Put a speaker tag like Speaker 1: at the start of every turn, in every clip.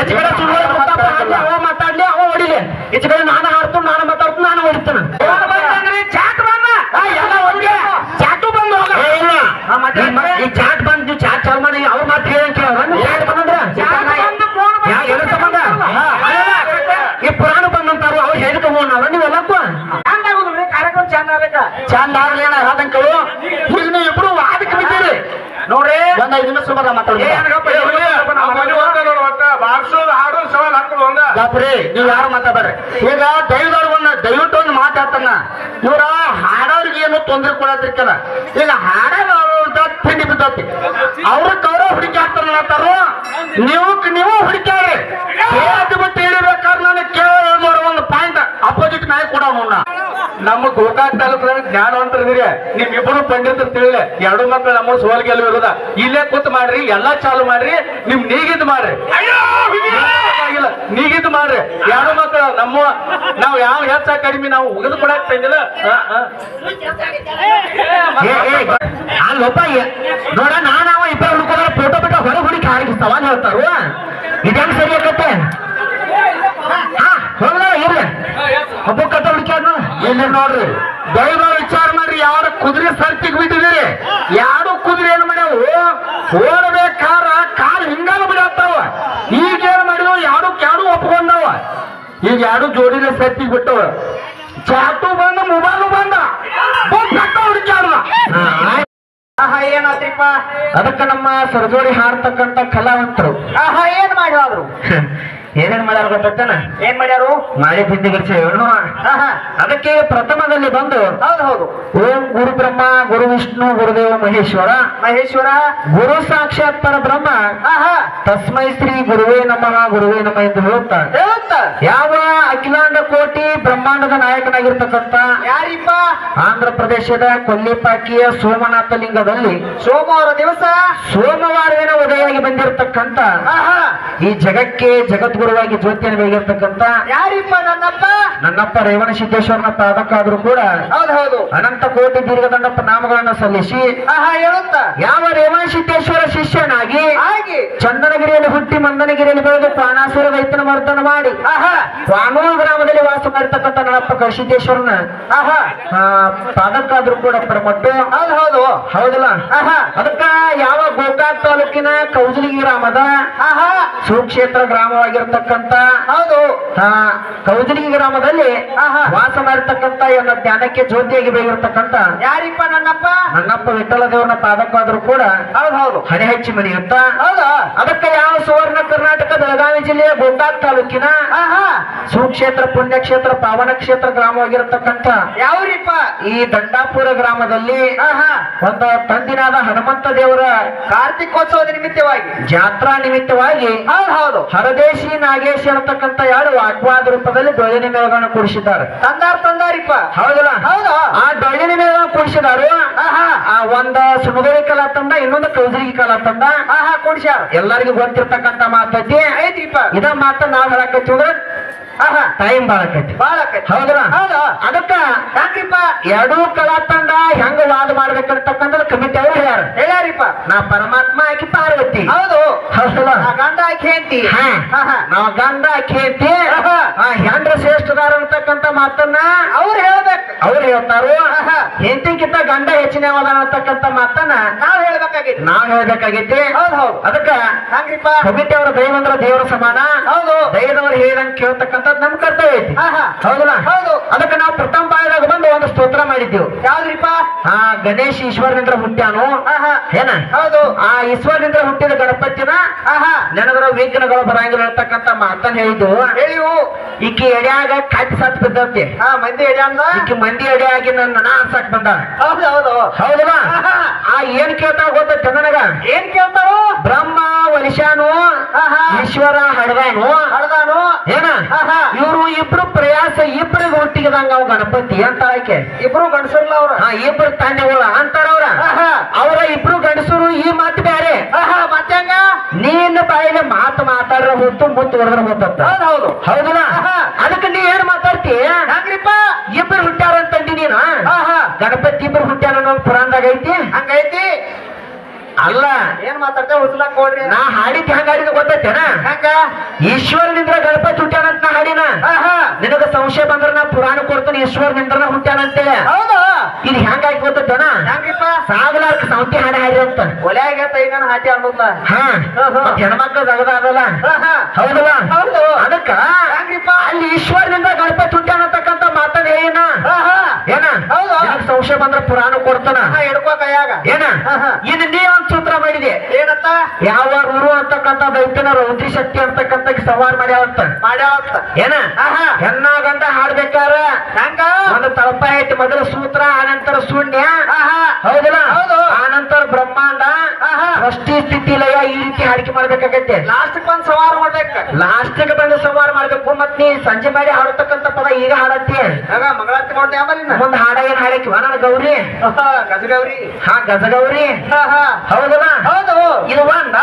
Speaker 1: ಆಚೆ ಕಡೆ ಸುಳ್ಳು ಮುತ್ತಪ್ಪ ಅವ ಮಾತಾಡ್ಲಿ ಅವ ಹೊಡಿಲಿ. ಈಚೆ ಕಡೆ ನಾನು ಹಾಡ್ತು ನಾನು ಮಾತಾಡ್ತು ನಾನು ಹೊಡಿತಾನ. ಚಾಟ್ ಬಂದ? ಎಲ್ಲ ಒಂದೇ ಚಾಟು ಬಂದು ಈ ಚಾಟ್ ಬಂದು ಚಾಟ್ ಚಾಲು ಮಾಡಿ ಅವ್ರ ಮಾತು ಹೇಳಂಗ್ ಕೇಳ ಚಾಟ್ ಬಂದ್ರ? ಎದ್ರ ಸಂಬಂಧ? ಈ ಪುರಾಣ ಬಂದಂತಾರು ಅವ್ರು ಹೇಳ್ಕೊಂಬೋಣ ನೀವೆಲ್ಲಕ್ಕೂ
Speaker 2: ಚಂದಾಗುದ್ರಿ ಕಾರ್ಯಕ್ರಮ ಚಂದ ಆಗ್ಬೇಕ.
Speaker 1: ಚಂದ ಆಗ್ಲೇನ ಆದಂಕಳು ಈಗ ನೀವು ಇಬ್ರು ವಾದಕ್ಕೆ ಬಿದ್ದೀರಿ.
Speaker 2: ನೋಡ್ರಿ.
Speaker 1: ಒಂದ್ ಐದು ನಿಮಿಷ ಸುಮಾರ ಮಾತಾಡಿ
Speaker 3: ಬಾರ್ಸೋದು ಹಾಡೋದು ಸವಾಲ್
Speaker 1: ಬಾಪ್ರಿ ನೀವ್ ಯಾರು ಮಾತಾಡ್ರಿ ಈಗ ದೈವದವ್ರು ಒಂದ್ ದಯವಿಟ್ಟು ಒಂದು ಮಾತಾಡ್ತಾನ ಇವ್ರ ಹಾಡೋರಿಗೆ ಏನು ತೊಂದ್ರೆ ಕೊಡತ್ರಿಕಲ್ಲ ಈಗ ಹಾಡೋದ ತಿಂಡಿ ಬಿದ್ದತಿ ಅವ್ರ ಹುಡುಕಿ ಹಾಕ್ತಾರ ನೀವು ನೀವು ಹುಡುಕ್ಯಾರಿ ಕೇಳದ್ ಬಿಟ್ಟು ಹೇಳಿಬೇಕಾದ್ರೆ ನಾನು ಕೇಳೋ ಒಂದು ಪಾಯಿಂಟ್ ಅಪೋಸಿಟ್ ನಾಯಿ ಕೂಡ ಅವನ್ನ
Speaker 3: ನಮ್ಮ ಗೋಕಾಕ್ ತಾಲೂಕಿನ ಜ್ಞಾನವಂತರಿದ್ದೀರಿ ನಿಮ್ ಇಬ್ಬರು ಪಂಡಿತರು ತಿಳಿಲೆ. ಎರಡು ಮಕ್ಕಳು ನಮ್ಮ ಸೋಲ್ ಗೆಲುವು ಇರೋದ. ಇಲ್ಲೇ ಕೂತ್ ಮಾಡ್ರಿ, ಎಲ್ಲಾ ಚಾಲು ಮಾಡ್ರಿ, ನಿಮ್ ನೀಗಿದ್ ಮಾಡ್ರಿ. ನೀಗಿದ್ ಮಾಡ್ರಿ ಯಾರು ಮಕ್ಕಳು ನಮ್ಮ ನಾವ್ ಯಾವ ಹೆಚ್ಚ ಕಡಿಮೆ ನಾವು ಉಗಿದು ಕೊಡಕ್ ತಂದಿಲ್ಲ
Speaker 1: ಅಲ್ಲೊಬ್ಬ ನೋಡ ನೋಡ ನಾನವ ಇಬ್ಬರು ಹುಡುಕೋದ್ರ ಫೋಟೋ ಬಿಟ್ಟು ಹೊರ ಹುಡುಕಿ ಹಾಕಿ ಸವಾಲ್ ಹೇಳ್ತಾರು. ಇದೇನು ಸರಿ ಆಕತ್ತೆ? ಹಾ ಹೋಗ್ಲ, ಇರ್ಲಿ. ಒಬ್ಬ ಕಟ್ಟ ಹುಡುಕ್ಯಾರ ಇಲ್ಲಿ ನೋಡ್ರಿ ದೈವ ವಿಚಾರ ಮಾಡ್ರಿ ಯಾರ ಕುದುರೆ ಸರ್ತಿಗೆ ಬಿಟ್ಟಿದ್ದೀರಿ ಯಾರು ಕುದುರೆ ಏನ್ ಮಾಡ್ಯಾವ? ಓಡಬೇಕಾರ ಕಾಲ್ ಹಿಂಗಾಲ ಬಿಡತ್ತಾವ. ಈಗ ಏನ್ ಮಾಡಿದ್ವು? ಯಾರು ಕ್ಯಾಡು ಒಪ್ಕೊಂಡವ. ಈಗ ಯಾರು ಜೋಡಿನ ಸರ್ತಿಗೆ ಬಿಟ್ಟವ. ಚಾಟು ಬಂದ ಮೊಬೈಲು ಬಂದ. ಹುಡುಕ್ಯಾರ
Speaker 2: ಆಹಾ ಏನಾತ್ರಿಪ್ಪ?
Speaker 1: ಅದಕ್ಕೆ ನಮ್ಮ ಸರಜೋಡಿ ಹಾಡ್ತಕ್ಕಂತ ಕಲಾವಂತರು.
Speaker 2: ಆಹಾ ಏನ್ ಮಾಡಿ ಹೋದ್ರು
Speaker 1: ಏನೇನ್ ಮಾಡ್ಯಾರ ಗೊತ್ತಾನ
Speaker 2: ಏನ್ ಮಾಡ್ಯಾರು?
Speaker 1: ಮಾಡಿ ಬಿದ್ದ ಹೇಳು
Speaker 2: ಆಹಾ
Speaker 1: ಅದಕ್ಕೆ ಪ್ರಥಮದಲ್ಲಿ ಬಂದು
Speaker 2: ಹೌದು ಹೌದು.
Speaker 1: ಓಂ ಗುರು ಬ್ರಹ್ಮ ಗುರು ವಿಷ್ಣು ಗುರುದೇವ ಮಹೇಶ್ವರ.
Speaker 2: ಮಹೇಶ್ವರ.
Speaker 1: ಗುರು ಸಾಕ್ಷಾತ್ ಪರ
Speaker 2: ಬ್ರಹ್ಮ
Speaker 1: ತಸ್ಮೈ ಶ್ರೀ ಗುರುವೇ ನಮಃ ಗುರುವೇ ನಮಃ ಎಂದು ಹೇಳುತ್ತಾ. ಯಾವ ಅಖಿಲಾಂಡ ಕೋಟಿ ಬ್ರಹ್ಮಾಂಡದ ನಾಯಕನಾಗಿರ್ತಕ್ಕಂಥ
Speaker 2: ಯಾರಿಪ್ಪ?
Speaker 1: ಆಂಧ್ರ ಪ್ರದೇಶದ ಕೊಲ್ಲಿಪಾಕಿಯ ಸೋಮನಾಥ ಲಿಂಗದಲ್ಲಿ
Speaker 2: ಸೋಮವಾರ ದಿವಸ
Speaker 1: ಸೋಮವಾರವೇನ ಉದಯವಾಗಿ
Speaker 2: ಬಂದಿರತಕ್ಕಂತ
Speaker 1: ಈ ಜಗಕ್ಕೆ ಜಗದ್ಗುರುವಾಗಿ ಜ್ಯೋತಿಯನ್ನು ಬೆಳಗಿರ್ತಕ್ಕಂತ
Speaker 2: ಯಾರಿಪ್ಪ ನನ್ನಪ್ಪ?
Speaker 1: ನನ್ನಪ್ಪ ರೇವಣ ಸಿದ್ದೇಶ್ವರನಪ್ಪ ಅದಕ್ಕಾದ್ರೂ ಕೂಡ
Speaker 2: ಹೌದು ಹೌದು.
Speaker 1: ಅನಂತ ಕೋಟಿ ದೀರ್ಘದಂಡಪ್ಪ ನಾಮಗಳನ್ನ ಸಲ್ಲಿಸಿ
Speaker 2: ಆಹಾ ಹೇಳುತ್ತ?
Speaker 1: ಯಾವ ರೇವಣ ಸಿದ್ದೇಶ್ವರ ಶಿಷ್ಯನಾಗಿ
Speaker 2: ಆಗಿ
Speaker 1: ಚಂದನಗಿರಿಯಲ್ಲಿ ಹುಟ್ಟಿ ಮಂದನಗಿರಿಯಲ್ಲಿ ಬೆಳೆದು ಪ್ರಾಣಾಸುರ ರೈತನ ಮರ್ದನ ಮಾಡಿ
Speaker 2: ಆಹಾ.
Speaker 1: ಪಾನೂರು ಗ್ರಾಮದಲ್ಲಿ ವಾಸ ಮಾಡಿರ್ತಕ್ಕಂಥ ನನ್ನಪ್ಪ ಕೃಷಿದೇಶ್ವರನ
Speaker 2: ಆಹಾ.
Speaker 1: ಆ, ಪಾದಕ್ಕಾದ್ರೂ ಕೂಡ ಪ್ರಮಟ್ಟು.
Speaker 2: ಹೌದು ಹೌದು.
Speaker 1: ಹೌದಲ್ಲ?
Speaker 2: ಆಹಾ.
Speaker 1: ಅದಕ್ಕ ಯಾವ ಗೋಕಾಕ್ ತಾಲೂಕಿನ ಕೌಜಲಗಿ ಗ್ರಾಮದ
Speaker 2: ಆಹಾ.
Speaker 1: ಸುಕ್ಷೇತ್ರ ಗ್ರಾಮವಾಗಿರ್ತಕ್ಕಂಥ
Speaker 2: ಹೌದು.
Speaker 1: ಕೌಜಲಗಿ ಗ್ರಾಮದಲ್ಲಿ. ವಾಸ ಮಾಡಿರ್ತಕ್ಕಂತ ಎಲ್ಲ ಧ್ಯಾನಕ್ಕೆ ಜ್ಯೋತಿಯಾಗಿ ಬೆಳೆದಿರ್ತಕ್ಕಂಥ
Speaker 2: ಯಾರಿಪ್ಪ ನನ್ನಪ್ಪ?
Speaker 1: ನನ್ನಪ್ಪ ವಿಠಲ ದೇವರನ್ನ ಪಾದಕ್ಕಾದ್ರೂ ಕೂಡ
Speaker 2: ಹೌದು ಹೌದು.
Speaker 1: ಹಣೆ ಹಚ್ಚಿ ಮನೆಯುತ್ತ
Speaker 2: ಹೌದಾ.
Speaker 1: ಅದಕ್ಕೆ ಯಾವ ಸುವರ್ಣ ಕರ್ನಾಟಕ ಬೆಳಗಾವಿ ಜಿಲ್ಲೆಯ ಗೋಕಾಕ್ ತಾಲೂಕಿನ
Speaker 2: ಆಹಾ.
Speaker 1: ಸುಕ್ಷೇತ್ರ ಪುಣ್ಯಕ್ಷೇತ್ರ ಪಾವನ ಕ್ಷೇತ್ರ ಗ್ರಾಮವಾಗಿರತಕ್ಕಂತ
Speaker 2: ಯಾವ್ರಿಪ್ಪ?
Speaker 1: ಈ ದಂಡಾಪುರ ಗ್ರಾಮದಲ್ಲಿ
Speaker 2: ಆಹಾ.
Speaker 1: ಒಂದು ತಂದಿನಾದ ಹನುಮಂತ ದೇವರ
Speaker 2: ಕಾರ್ತಿಕೋತ್ಸವದ ನಿಮಿತ್ತವಾಗಿ.
Speaker 1: ಜಾತ್ರಾ ನಿಮಿತ್ತವಾಗಿ
Speaker 2: ಹೌದು ಹೌದು.
Speaker 1: ಹರದೇಶಿ ನಾಗೇಶ್ ಇರತಕ್ಕಂತ ಯಾರು ವಾಕ್ವಾದ ರೂಪದಲ್ಲಿ ಡೊಳ್ಳಿನ ಮೇಳಗಳನ್ನು ಕೂಡಿಸಿದ್ದಾರೆ
Speaker 2: ತಂದಾರ್ ತಂದಾರಿಪ್ಪ.
Speaker 1: ಹೌದಲ್ಲ?
Speaker 2: ಹೌದು.
Speaker 1: ಆ ಡೊಳ್ಳಿನ ಮೇಳ ಕೂಡಿಸಿದಾರು ಆ ಒಂದ ಸುಮಗರಿ ಕಲಾ ತಂದ ಇನ್ನೊಂದು ಕೌಸರಿಗಿ ಕಲಾ ತಂದ
Speaker 2: ಆಹಾ ಕೂಡಿಸ್ಯಾರ
Speaker 1: ಎಲ್ಲರಿಗೂ ಗೊತ್ತಿರ್ತಕ್ಕಂಥ ಮಾತೈತಿ
Speaker 2: ಐತ್ರಿಪ್ಪ.
Speaker 1: ಇದ ಮಾತ ನಾವ್ ಹೇಳಕತ್ತಿ ಟೈಮ್ ಬಾಳಕೈತಿ
Speaker 2: ಬಾಳ ಆಕೈತಿ.
Speaker 1: ಹೌದಾ
Speaker 2: ಹೌದು.
Speaker 1: ಅದಕ್ಕ
Speaker 2: ಯಾಕ್ರಿಪ್ಪ
Speaker 1: ಎರಡೂ ಕಲಾ ತಂಡ ಹೆಂಗ ವಾದ ಮಾಡ್ಬೇಕಂತಕ್ಕಂಥ ಕಮಿಟಿ ಅವ್ರು ಹೇಳ್ಯಾರ.
Speaker 2: ಹೇಳ್ಯಾರಿಪ್ಪ.
Speaker 1: ನಾ ಪರಮಾತ್ಮ ಆಕಿ ಪಾರ್ವತಿ.
Speaker 2: ಹೌದು.
Speaker 1: ಹೌದಲ್ಲ?
Speaker 2: ಗಂಡ ಆಕಿ
Speaker 1: ನಾವ್ ಗಂಡ
Speaker 2: ಆಕಿ.
Speaker 1: ಹೆಂಡ್ರ ಶ್ರೇಷ್ಠದಾರ ಅಂತಕ್ಕಂತ ಮಾತನ್ನ
Speaker 2: ಅವ್ರು ಹೇಳ್ಬೇಕು.
Speaker 1: ಅವ್ರು ಹೇಳ್ತಾರು. ಹೆಂಡತಿಗಿಂತ ಗಂಡ ಹೆಚ್ಚಿನ ಅಂತಕ್ಕಂತ ಮಾತನ್ನ
Speaker 2: ನಾವ್ ಹೇಳ್ಬೇಕಾಗೈತಿ
Speaker 1: ನಾವ್ ಹೇಳ್ಬೇಕಾಗೈತಿ
Speaker 2: ಹೌದು ಹೌದು.
Speaker 1: ಅದಕ್ಕ
Speaker 2: ಹಂಗ್ರಿಪ್ಪ?
Speaker 1: ಕಮಿಟಿ ಅವರ ದೈವಂದ್ರ ದೇವರ ಸಮಾನ.
Speaker 2: ಹೌದು.
Speaker 1: ದೈವದವ್ರು ಹೇಳಿದಂಗ್ ಕೇಳ್ತಕ್ಕಂಥದ್ದು ನಮ್ ಕರ್ತವ್ಯ ಐತಿ. ಹೌದಲ್ಲ?
Speaker 2: ಹೌದು.
Speaker 1: ಅದಕ್ಕೆ ನಾವು ಪ್ರಥಮ ಪಾಯದಾಗ ಬಂದು ಒಂದು ಸ್ತೋತ್ರ ಮಾಡಿದ್ದೇವೆ.
Speaker 2: ಯಾವ್ದ್ರಿಪ್ಪ?
Speaker 1: ಆ ಗಣೇಶ್ ಈಶ್ವರನಿಂದ ಹುಟ್ಟ್ಯಾನು. ಏನ?
Speaker 2: ಹೌದು.
Speaker 1: ಆ ಈಶ್ವರನಿಂದ ಹುಟ್ಟಿದ ಗಣಪತಿನ ನನಗರ ವಿಘ್ನಗಳು ಬರಂಗಿಲ್ಲ ಅಂತಕ್ಕಂತ ಮಾತನ್ನ ಹೇಳಿದ್ದು
Speaker 2: ಹೇಳಿವು.
Speaker 1: ಈಕಿ ಎಡ್ಯಾಗ ಕಟ್ ಸತ್ ಬಿದ್ದತಿ
Speaker 2: ಹಾ ಮಂದಿ ಎಡೆ ಅಂದ
Speaker 1: ಈಕಿ ಮಂದಿ ಎಡೆಯಾಗಿ ನನ್ನ ನಾ ಅನ್ಸಕ್ ಬಂದ.
Speaker 2: ಹೌದು ಹೌದು.
Speaker 1: ಹೌದಲ್ಲ. ಆ ಏನ್ ಕೇಳ್ತಾ ಗೊತ್ತ ನನಗ
Speaker 2: ಏನ್ ಕೇಳ್ತಾರು
Speaker 1: ಬ್ರಹ್ಮ ವಲಿಶಾನು ಈಶ್ವರ ಹಡದಾನು
Speaker 2: ಹಡ್ದಾನು
Speaker 1: ಏನ. ಇವ್ರು ಇಬ್ರು ಪ್ರಯಾಸ ಇಬ್ರಿಗೆ ಒಟ್ಟಿಗೆದಂಗ ಅವ್ ಗಣಪತಿ ಅಂತ ಆಕೆ.
Speaker 2: ಇಬ್ರು ಗಂಡಸರ್ಲ ಅವ್ರ?
Speaker 1: ಹಾ ಇಬ್ರು ತಾಂಡವಳ ಅಂತಾರ ಅವ್ರ ಇಬ್ರು ಗಂಡಸರು ಈ ಮಾತು ಬ್ಯಾರೆ.
Speaker 2: ಮತ್ತೆ ಹಂಗ?
Speaker 1: ನೀನ್ ಬಾಯಿಗೆ ಮಾತು ಮಾತಾಡ್ರ ಹೊತ್ತು ಮುತ್ತು ಹೊಡೆದ್ರ ಹೊತ್ತ
Speaker 2: ಹೌದು ಹೌದು.
Speaker 1: ಹೌದಲ್ಲ. ಅದಕ್ಕೆ ನೀ ಏನ್ ಮಾತಾಡ್ತಿ?
Speaker 2: ಹಂಗ್ರಿಪ್ಪ?
Speaker 1: ಇಬ್ರು ಹುಟ್ಟಾರ ಅಂತಂದಿ ನೀನು? ಗಣಪತಿ ಇಬ್ರು ಹುಟ್ಟಾರ ಅನ್ನೋ ಪುರಾಣದಾಗ ಐತಿ?
Speaker 2: ಹಂಗೈತಿ.
Speaker 1: ಅಲ್ಲ.
Speaker 2: ಏನ್ ಮಾತಾಡ್ತೇವೆ ಉಸ್ಲಾಕ್ ಕೊಡ್ರಿ.
Speaker 1: ನಾ ಹಾಡಿದ್ ಹೆಂಗ ಹಾಡಿದ ಗೊತ್ತೈತೇನ?
Speaker 2: ಹೆಂಗ?
Speaker 1: ಈಶ್ವರನಿಂದ್ರ ಗಣಪತಿ ಹುಟ್ಟ್ಯಾನಂತ ನಾ ಹಾಡಿನ. ನಿನಗ ಸಂಶಯ ಬಂದ್ರ ನಾ ಪುರಾಣ ಕೊಡ್ತೀನಿ ಈಶ್ವರನಿಂದ್ರ ಹುಟ್ಟ್ಯಾನಂತೇಳಿ
Speaker 2: ಹೌದು.
Speaker 1: ಇದು ಹೆಂಗಾಯ್ತು ಗೊತ್ತೈತೇನ?
Speaker 2: ಹೆಂಗಿಪ್ಪ?
Speaker 1: ಸಾಗಲಾರ್ಕ ಸೌತಿ ಹಾಡ ಹಾಡಿ ಅಂತ.
Speaker 2: ಒಲ್ಯಾಗ ತೈಗನ ಹಾಟಿ ಅನ್ನೋದ್ನ.
Speaker 1: ಹಾ. ಹೆಣ್ಮಕ್ಳು ಜಗದ ಅದಲ್ಲ. ಹೌದಲ್ಲ?
Speaker 2: ಹೌದು.
Speaker 1: ಅದಕ್ಕ
Speaker 2: ಹೆಂಗ್ರಿಪ್ಪ?
Speaker 1: ಅಲ್ಲಿ ಈಶ್ವರನಿಂದ ಗಣಪತಿ ಹುಟ್ಟ್ಯಾನತಕ್ಕಂತ ಮಾತಾಡ ಏನ? ಏನ? ಸಂಶಯ ಬಂದ್ರ ಪುರಾಣ ಕೊಡ್ತಾನ?
Speaker 2: ಹಿಡ್ಕೋ ಕೈಯಾಗ.
Speaker 1: ಏನ. ಇನ್ನು ನೀ ಒಂದ್ ಸೂತ್ರ ಮಾಡಿದೆ.
Speaker 2: ಏನಂತ?
Speaker 1: ಯಾವ ಊರು ಅಂತಕ್ಕಂತ ದೈತ್ಯನ ರೌದ್ರಿ ಶಕ್ತಿ ಅಂತಕ್ಕಂತ ಸವಾರ್ ಮಾಡ್ಯಾವಂತ
Speaker 2: ಮಾಡ್ಯಾವತ್ತ
Speaker 1: ಏನ. ಹೆಣ್ಣ ಗಂಡ ಹಾಡ್ಬೇಕಾರ
Speaker 2: ಹೆಂಗ?
Speaker 1: ಒಂದು ತಳಪ ಐತಿ ಮೊದಲ ಸೂತ್ರ ಆನಂತರ ಶೂನ್ಯ? ಹೌದಲ್ಲ?
Speaker 2: ಹೌದು.
Speaker 1: ಆನಂತರ ಬ್ರಹ್ಮಾಂಡ. ಸೃಷ್ಟಿ ಸ್ಥಿತಿ ಲಯ ಈ ರೀತಿ ಹಾಡಿಕೆ ಮಾಡ್ಬೇಕಾಗತ್ತೆ
Speaker 2: ಲಾಸ್ಟ್ ಬಂದ್ ಸವಾರ್ ಮಾಡ್ಬೇಕು.
Speaker 1: ಲಾಸ್ಟ್ ಬಂದು ಸವಾರ್ ಮಾಡ್ಬೇಕು. ಮತ್ತೆ ನೀ ಸಂಜೆ ಮಾಡಿ ಹಾಡತಕ್ಕಂತ ಪದ ಈಗ ಹಾಡತ್ತಿ
Speaker 2: ಆಗ ಮಂಗಳಾರತಿ ಮಾಡ್ದೆ ಆಮೇಲಿನ
Speaker 1: ಮುಂದ್ ಹಾಡ ಏನ್ ಹಾಡಕ್ಕಿವ ನನ್ನ ಗೌರಿ?
Speaker 2: ಗಜಗೌರಿ.
Speaker 1: ಹಾ ಗಜಗೌರಿ. ಹೌದಲ್ಲ?
Speaker 2: ಹೌದು.
Speaker 1: ಇದು ಒಂದ?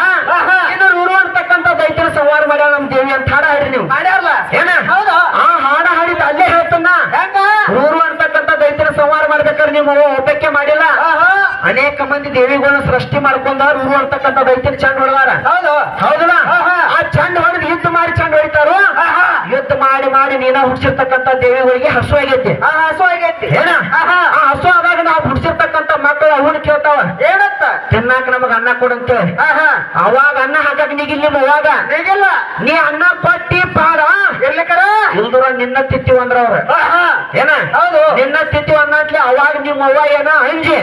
Speaker 1: ಇದು. ರೂರು ಅಂತಕ್ಕಂತ ದೈತ್ಯರ ಸಂವಾರ ಮಾಡ್ಯಾಳ ನಮ್ ದೇವಿ ಅಂತ ಹಾಡ ಹಾಡ್ರಿ ನೀವು.
Speaker 2: ಹಾಡ್ಯಾರಲ್ಲ
Speaker 1: ಏನ?
Speaker 2: ಹೌದು.
Speaker 1: ಆ ಹಾಡ ಹಾಡಿದ ಅಲ್ಲೇ ಹೇಳ್ತನ್ನ ರೂರು ಅಂತಕ್ಕಂತ ದೈತ್ಯರ ಸಂವಾರ ಮಾಡ್ಬೇಕಾದ್ರೆ ನೀವು ಒಬ್ಬಕ್ಕೆ ಮಾಡಿಲ್ಲ? ಅನೇಕ ಮಂದಿ ದೇವಿಗಳನ್ನ ಸೃಷ್ಟಿ ಮಾಡ್ಕೊಂಡ ಊರು ಅಂತಕ್ಕಂಥ ದೈತ್ಯನ ಚಂಡ್ ಹೊಡೆದಾರ.
Speaker 2: ಹೌದು.
Speaker 1: ಹೌದಲ್ಲ. ಆ ಚಂಡ್ ಹೊಡೆದು ಯುದ್ಧ ಮಾಡಿ ಚಂಡ್ ಹೊಡಿತಾರು. ಯುದ್ಧ ಮಾಡಿ ಮಾಡಿ ನೀನ ಹುಡ್ಸಿರ್ತಕ್ಕಂಥ ದೇವಿಗಳಿಗೆ ಹಸು ಆಗೈತಿ
Speaker 2: ಹಾ ಹಸು ಆಗೈತಿ
Speaker 1: ಏನ. ಆ ಹಸು ಆದಾಗ ನಾವು ಹುಡ್ಸಿರ್ತಕ್ಕಂಥ ಮಕ್ಕಳು ಅವನು ಕೇಳ್ತಾವ.
Speaker 2: ಏನತ್ತ
Speaker 1: ತಿನ್ನಾಕ ನಮಗ ಅನ್ನ ಕೊಡಂತೆ ಅವಾಗ ಅನ್ನ ಹಾಕಕ್ ನೀಗಿಲ್ಲ ನಿಮ್ಮ ಅವಾಗ.
Speaker 2: ನೀಗಿಲ್ಲ.
Speaker 1: ನೀ ಅನ್ನ ಪಟ್ಟಿ ಪಾಡ.
Speaker 2: ಎಲ್ಲಿಕರ
Speaker 1: ಇಲ್ದ್ರ ನಿನ್ನ ತಿತ್ತಿವ ಅಂದ್ರ ಅವ್ರ. ಏನ?
Speaker 2: ಹೌದು.
Speaker 1: ನಿನ್ನ ತಿತ್ತಿವ ಅನ್ನತ್ಲೆ ಅವಾಗ ನಿಮ್ಮ ಅವ್ವ ಏನ ಅಂಜಿ.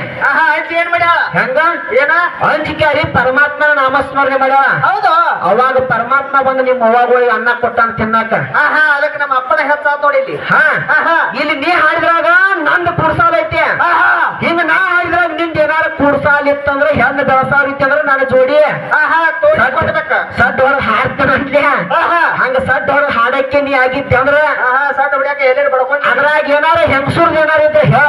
Speaker 2: ಅಜ್ಜಿ ಏನ್ ಮಾಡ್ಯಾಳ
Speaker 1: ಹೆಂಗ?
Speaker 2: ಏನ?
Speaker 1: ಅಂಜಿಕ್ಯಾರಿ ಪರಮಾತ್ಮನ ನಾಮಸ್ಮರಣೆ ಮಾಡ್ಯಾಳ
Speaker 2: ಹೌದು.
Speaker 1: ಅವಾಗ ಪರಮಾತ್ಮ ಬಂದು ನಿಮ್ಮ ಅವಾಗ ಅನ್ನ ಕೊಟ್ಟಾನ ತಿನ್ನಾಕ.
Speaker 2: ಹಾ ಹಾ ಅದಕ್ಕೆ ನಮ್ಮ ಅಪ್ಪನ ಹೆಚ್ಚಾತ್ ನೋಡಿ ಇಲ್ಲಿ.
Speaker 1: ಹಾ. ಇಲ್ಲಿ ನೀ ಹಾಡಿದ್ರಾಗ ನಂದು ಐತಿ.
Speaker 2: ಹಾ ಹಾ
Speaker 1: ಹಿಂಗ ನಾ ಹಾಡಿದ್ರಾಗ ಇತ್ತಂದ್ರ ಹೆಂಗ್ ಬೆಳಸಾರ ಇತ್ತು ಅಂದ್ರ ನನ್ನ ಜೋಡಿ
Speaker 2: ಆಹಾ ಹಾ ತೋರಿ ಕೊಡ್ಬೇಕ.
Speaker 1: ಸಡ್ ಹೊರಗ್ ಹಾಡ್ತಾನಂತ್ಲೆ
Speaker 2: ಹಾ ಹಾ
Speaker 1: ಹಂಗ ಸಡ್ ಹೊರಗ್ ಹಾಡಕ್ಕೆ ನೀ ಆಗಿದ್ದೆ ಅಂದ್ರ
Speaker 2: ಹಾ ಹೊಡ್ಯಾಕ ಎಲ್ಲೇನು ಬಡ್ಕೊಂಡು?
Speaker 1: ಅದ್ರಾಗ ಏನಾರ ಹೆಂಗಸೂರ್ದ ಏನಾರ ಇದ್ರೆ
Speaker 2: ಹಾ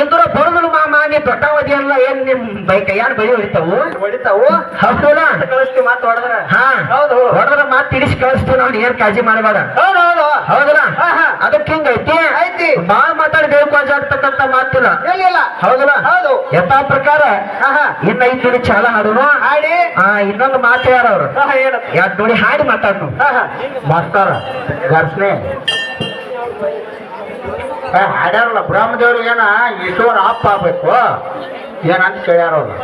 Speaker 1: ಇಂದ್ರ ಬಡದಲು ಮಾಮ ನೀ ದೊಡ್ಡವಧಿ ಅಲ್ಲ ಏನ್ ನಿಮ್ ಬೈಕ್ ಯಾರು ಬೆಳಿ ಹೊಡಿತಾವು?
Speaker 2: ಹೊಡಿತಾವು?
Speaker 1: ಹೌದಲ್ಲ?
Speaker 2: ಕಳಿಸ್ತೀವಿ ಮಾತು ಹೊಡೆದ್ರ?
Speaker 1: ಹಾ.
Speaker 2: ಹೌದು.
Speaker 1: ಹೊಡೆದ್ರ ಮಾತ್ ತಿಳಿಸಿ ಕಳಿಸ್ತೀವಿ ನಾವ್ ಏನ್ ಕಾಳಜಿ ಮಾಡಬೇಡ.
Speaker 2: ಹೌದು ಹೌದು.
Speaker 1: ಹೌದಲ್ಲ. ಅದಕ್ಕೆ ಹಿಂಗೈತಿ
Speaker 2: ಐತಿ?
Speaker 1: ಬಾಳ್ ಮಾತಾಡ್ಬೇಕು ಅಜಾಡ್ತಕ್ಕಂತ ಮಾತಿಲ್ಲ.
Speaker 2: ಇಲ್ಲ
Speaker 1: ಹೌದಲ್ಲ?
Speaker 2: ಹೌದು.
Speaker 1: ಯಥಾ ಪ್ರಕಾರ
Speaker 2: ಹಾ ಹಾ.
Speaker 1: ಇನ್ನ ಐದು ನುಡಿ ಚಾಲ ಹಾಡುನು?
Speaker 2: ಹಾಡಿ.
Speaker 1: ಆ ಇನ್ನೊಂದು ಮಾತು ಯಾರ ಅವ್ರು
Speaker 2: ಹಾ ಹಾ
Speaker 1: ಎರಡ್ ನುಡಿ ಹಾಡಿ ಮಾತಾಡ್ನು?
Speaker 2: ಹಾ ಹಾ.
Speaker 1: ಮಾಸ್ತಾರ ಗರ್ಸ್ನೆ. ಹಾಡ್ಯಾರಲ್ಲ ಬ್ರಹ್ಮದೇವ್ರಿಗೇನ ಏನ ಈಶ್ವರ ಅಪ್ಪ ಆಗ್ಬೇಕು? ಏನಂತ ಕೇಳ್ಯಾರ ಅವ್ರು?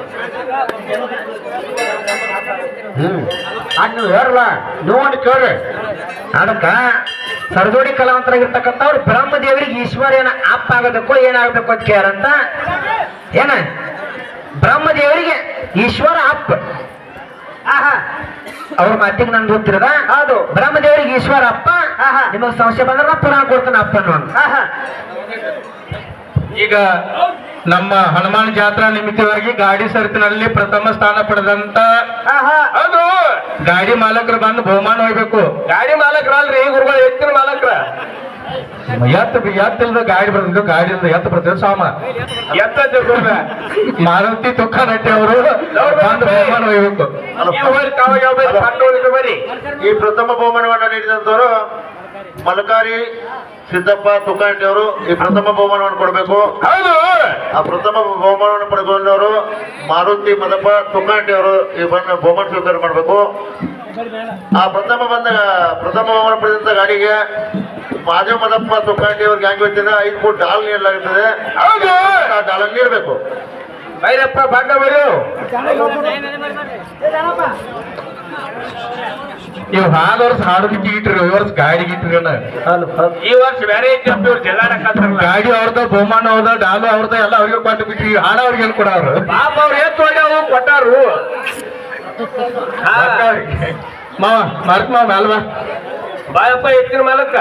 Speaker 1: ಹ್ಮ್. ಅದ್ ನೀವು ಹೇಳಲ್ಲ ನೀವು ಒಂದು ಕೇಳ್ರಿ. ಅದಕ್ಕ ಸರ್ಜೋಡಿ ಕಲಾವಂತರಾಗಿರ್ತಕ್ಕಂಥವ್ರು ಬ್ರಹ್ಮದೇವರಿಗೆ ಈಶ್ವರ ಏನ ಅಪ್ಪ ಆಗಬೇಕು ಏನಾಗಬೇಕು ಅಂತ ಕೇಳಂತ ಏನ? ಬ್ರಹ್ಮದೇವರಿಗೆ ಈಶ್ವರ ಅಪ್ಪ.
Speaker 2: ಆಹಾ.
Speaker 1: ಅವ್ರ ಮಾತಿಗೆ ನಂದು ಗೊತ್ತಿರದ?
Speaker 2: ಹೌದು.
Speaker 1: ಬ್ರಹ್ಮದೇವರಿಗೆ ಈಶ್ವರ ಅಪ್ಪ.
Speaker 2: ಆಹಾ.
Speaker 1: ನಿಮಗ್ ಸಂಶಯ ಬಂದ್ರೆ ಪುನಃ ಕೊಡ್ತಾನೆ ಅಪ್ಪ ಅನ್ನೋನು
Speaker 2: ಹಾ ಹಾ
Speaker 3: ಈಗ ನಮ್ಮ ಹನುಮಾನ್ ಜಾತ್ರಾ ನಿಮಿತ್ತವಾಗಿ ಗಾಡಿ ಸರತಿನಲ್ಲಿ ಪ್ರಥಮ ಸ್ಥಾನ ಪಡೆದಂತ ಅದು ಗಾಡಿ ಮಾಲಕರು ಬಂದು ಬಹುಮಾನ ಹೋಗ್ಬೇಕು. ಗಾಡಿ ಮಾಲಕರಲ್ರಿ ಗುರುಗಳು ಎತ್ತಿನ ಮಾಲಕರ. ಎತ್ತ ಎತ್ತಿಲ್ದ ಗಾಡಿ ಬರ್ತಿದ್ದು ಗಾಡಿ ಇಲ್ದ ಎತ್ತ ಬರ್ತಿದ್ರು ಸಾಮ ಎತ್ತ ಮಾರುತಿ ತುಕ್ಕ ನಟ್ಟಿ ಅವರು ಬಂದು ಬಹುಮಾನ ಹೋಗ್ಬೇಕು
Speaker 4: ಈ ಪ್ರಥಮ ಬಹುಮಾನವನ್ನು ನೀಡಿದಂತವರು ಮಲಕಾರಿ ಸಿದ್ದಪ್ಪ ತುಕಾಂಟಿ ಅವರು ಈ ಪ್ರಥಮ ಬಹುಮಾನವನ್ನು ಕೊಡಬೇಕು.
Speaker 3: ಹೌದು.
Speaker 4: ಆ ಪ್ರಥಮ ಬಹುಮಾನವನ್ನು ಪಡೆದುಕೊಂಡವರು ಮಾರುತಿ ಮದಪ್ಪ ತುಕಾಂಟಿ ಅವರು ಈ ಬಹುಮಾನ ಸ್ವೀಕಾರ ಮಾಡಬೇಕು. ಆ ಪ್ರಥಮ ಬಂದ ಪ್ರಥಮ ಬಹುಮಾನ ಪಡೆದಂತ ಗಾಡಿಗೆ ಮಾಧವ ಮದಪ್ಪ ತುಕಾಂಟಿ ಅವ್ರಿಗೆ ಗ್ಯಾಂಗ್ ವತಿಯಿಂದ ಐದು ಕೋಟಿ ಡಾಲ್ ನೀಡಲಾಗುತ್ತದೆ. ಆ ಡಾಲ್ ನೀಡಬೇಕು.
Speaker 3: ಬೈರಪ್ಪ ಭಾಗ ಬರು ಇವ್ ಹಾದ ವರ್ಷ ಹಾಡಿಗೆ ಇಟ್ರಿ ಈ ವರ್ಷ ಗಾಡಿಗೆ ಇಟ್ರಿ ಈ ವರ್ಷ ಬೇರೆ ಗಾಡಿ ಅವ್ರದ ಬಹುಮಾನ ಅವ್ರದ ಡಾಲು ಅವ್ರದ ಎಲ್ಲ ಅವ್ರಿಗೆ ಕೊಟ್ಟು ಬಿಟ್ರಿ. ಹಾಡ ಅವ್ರಿಗೆ ಏನ್ ಕೊಡವ್ರು ಪಾಪ ಅವ್ರು ಏನ್ ತೊಗೊಂಡವು ಕೊಟ್ಟಾರು. ಮಾವ ಮಾರ್ಕ್ ಮಾವ ಅಲ್ವಾ ಬಾಯಪ್ಪ ಎತ್ತಿನ ಮಾಲಕ್ಕ.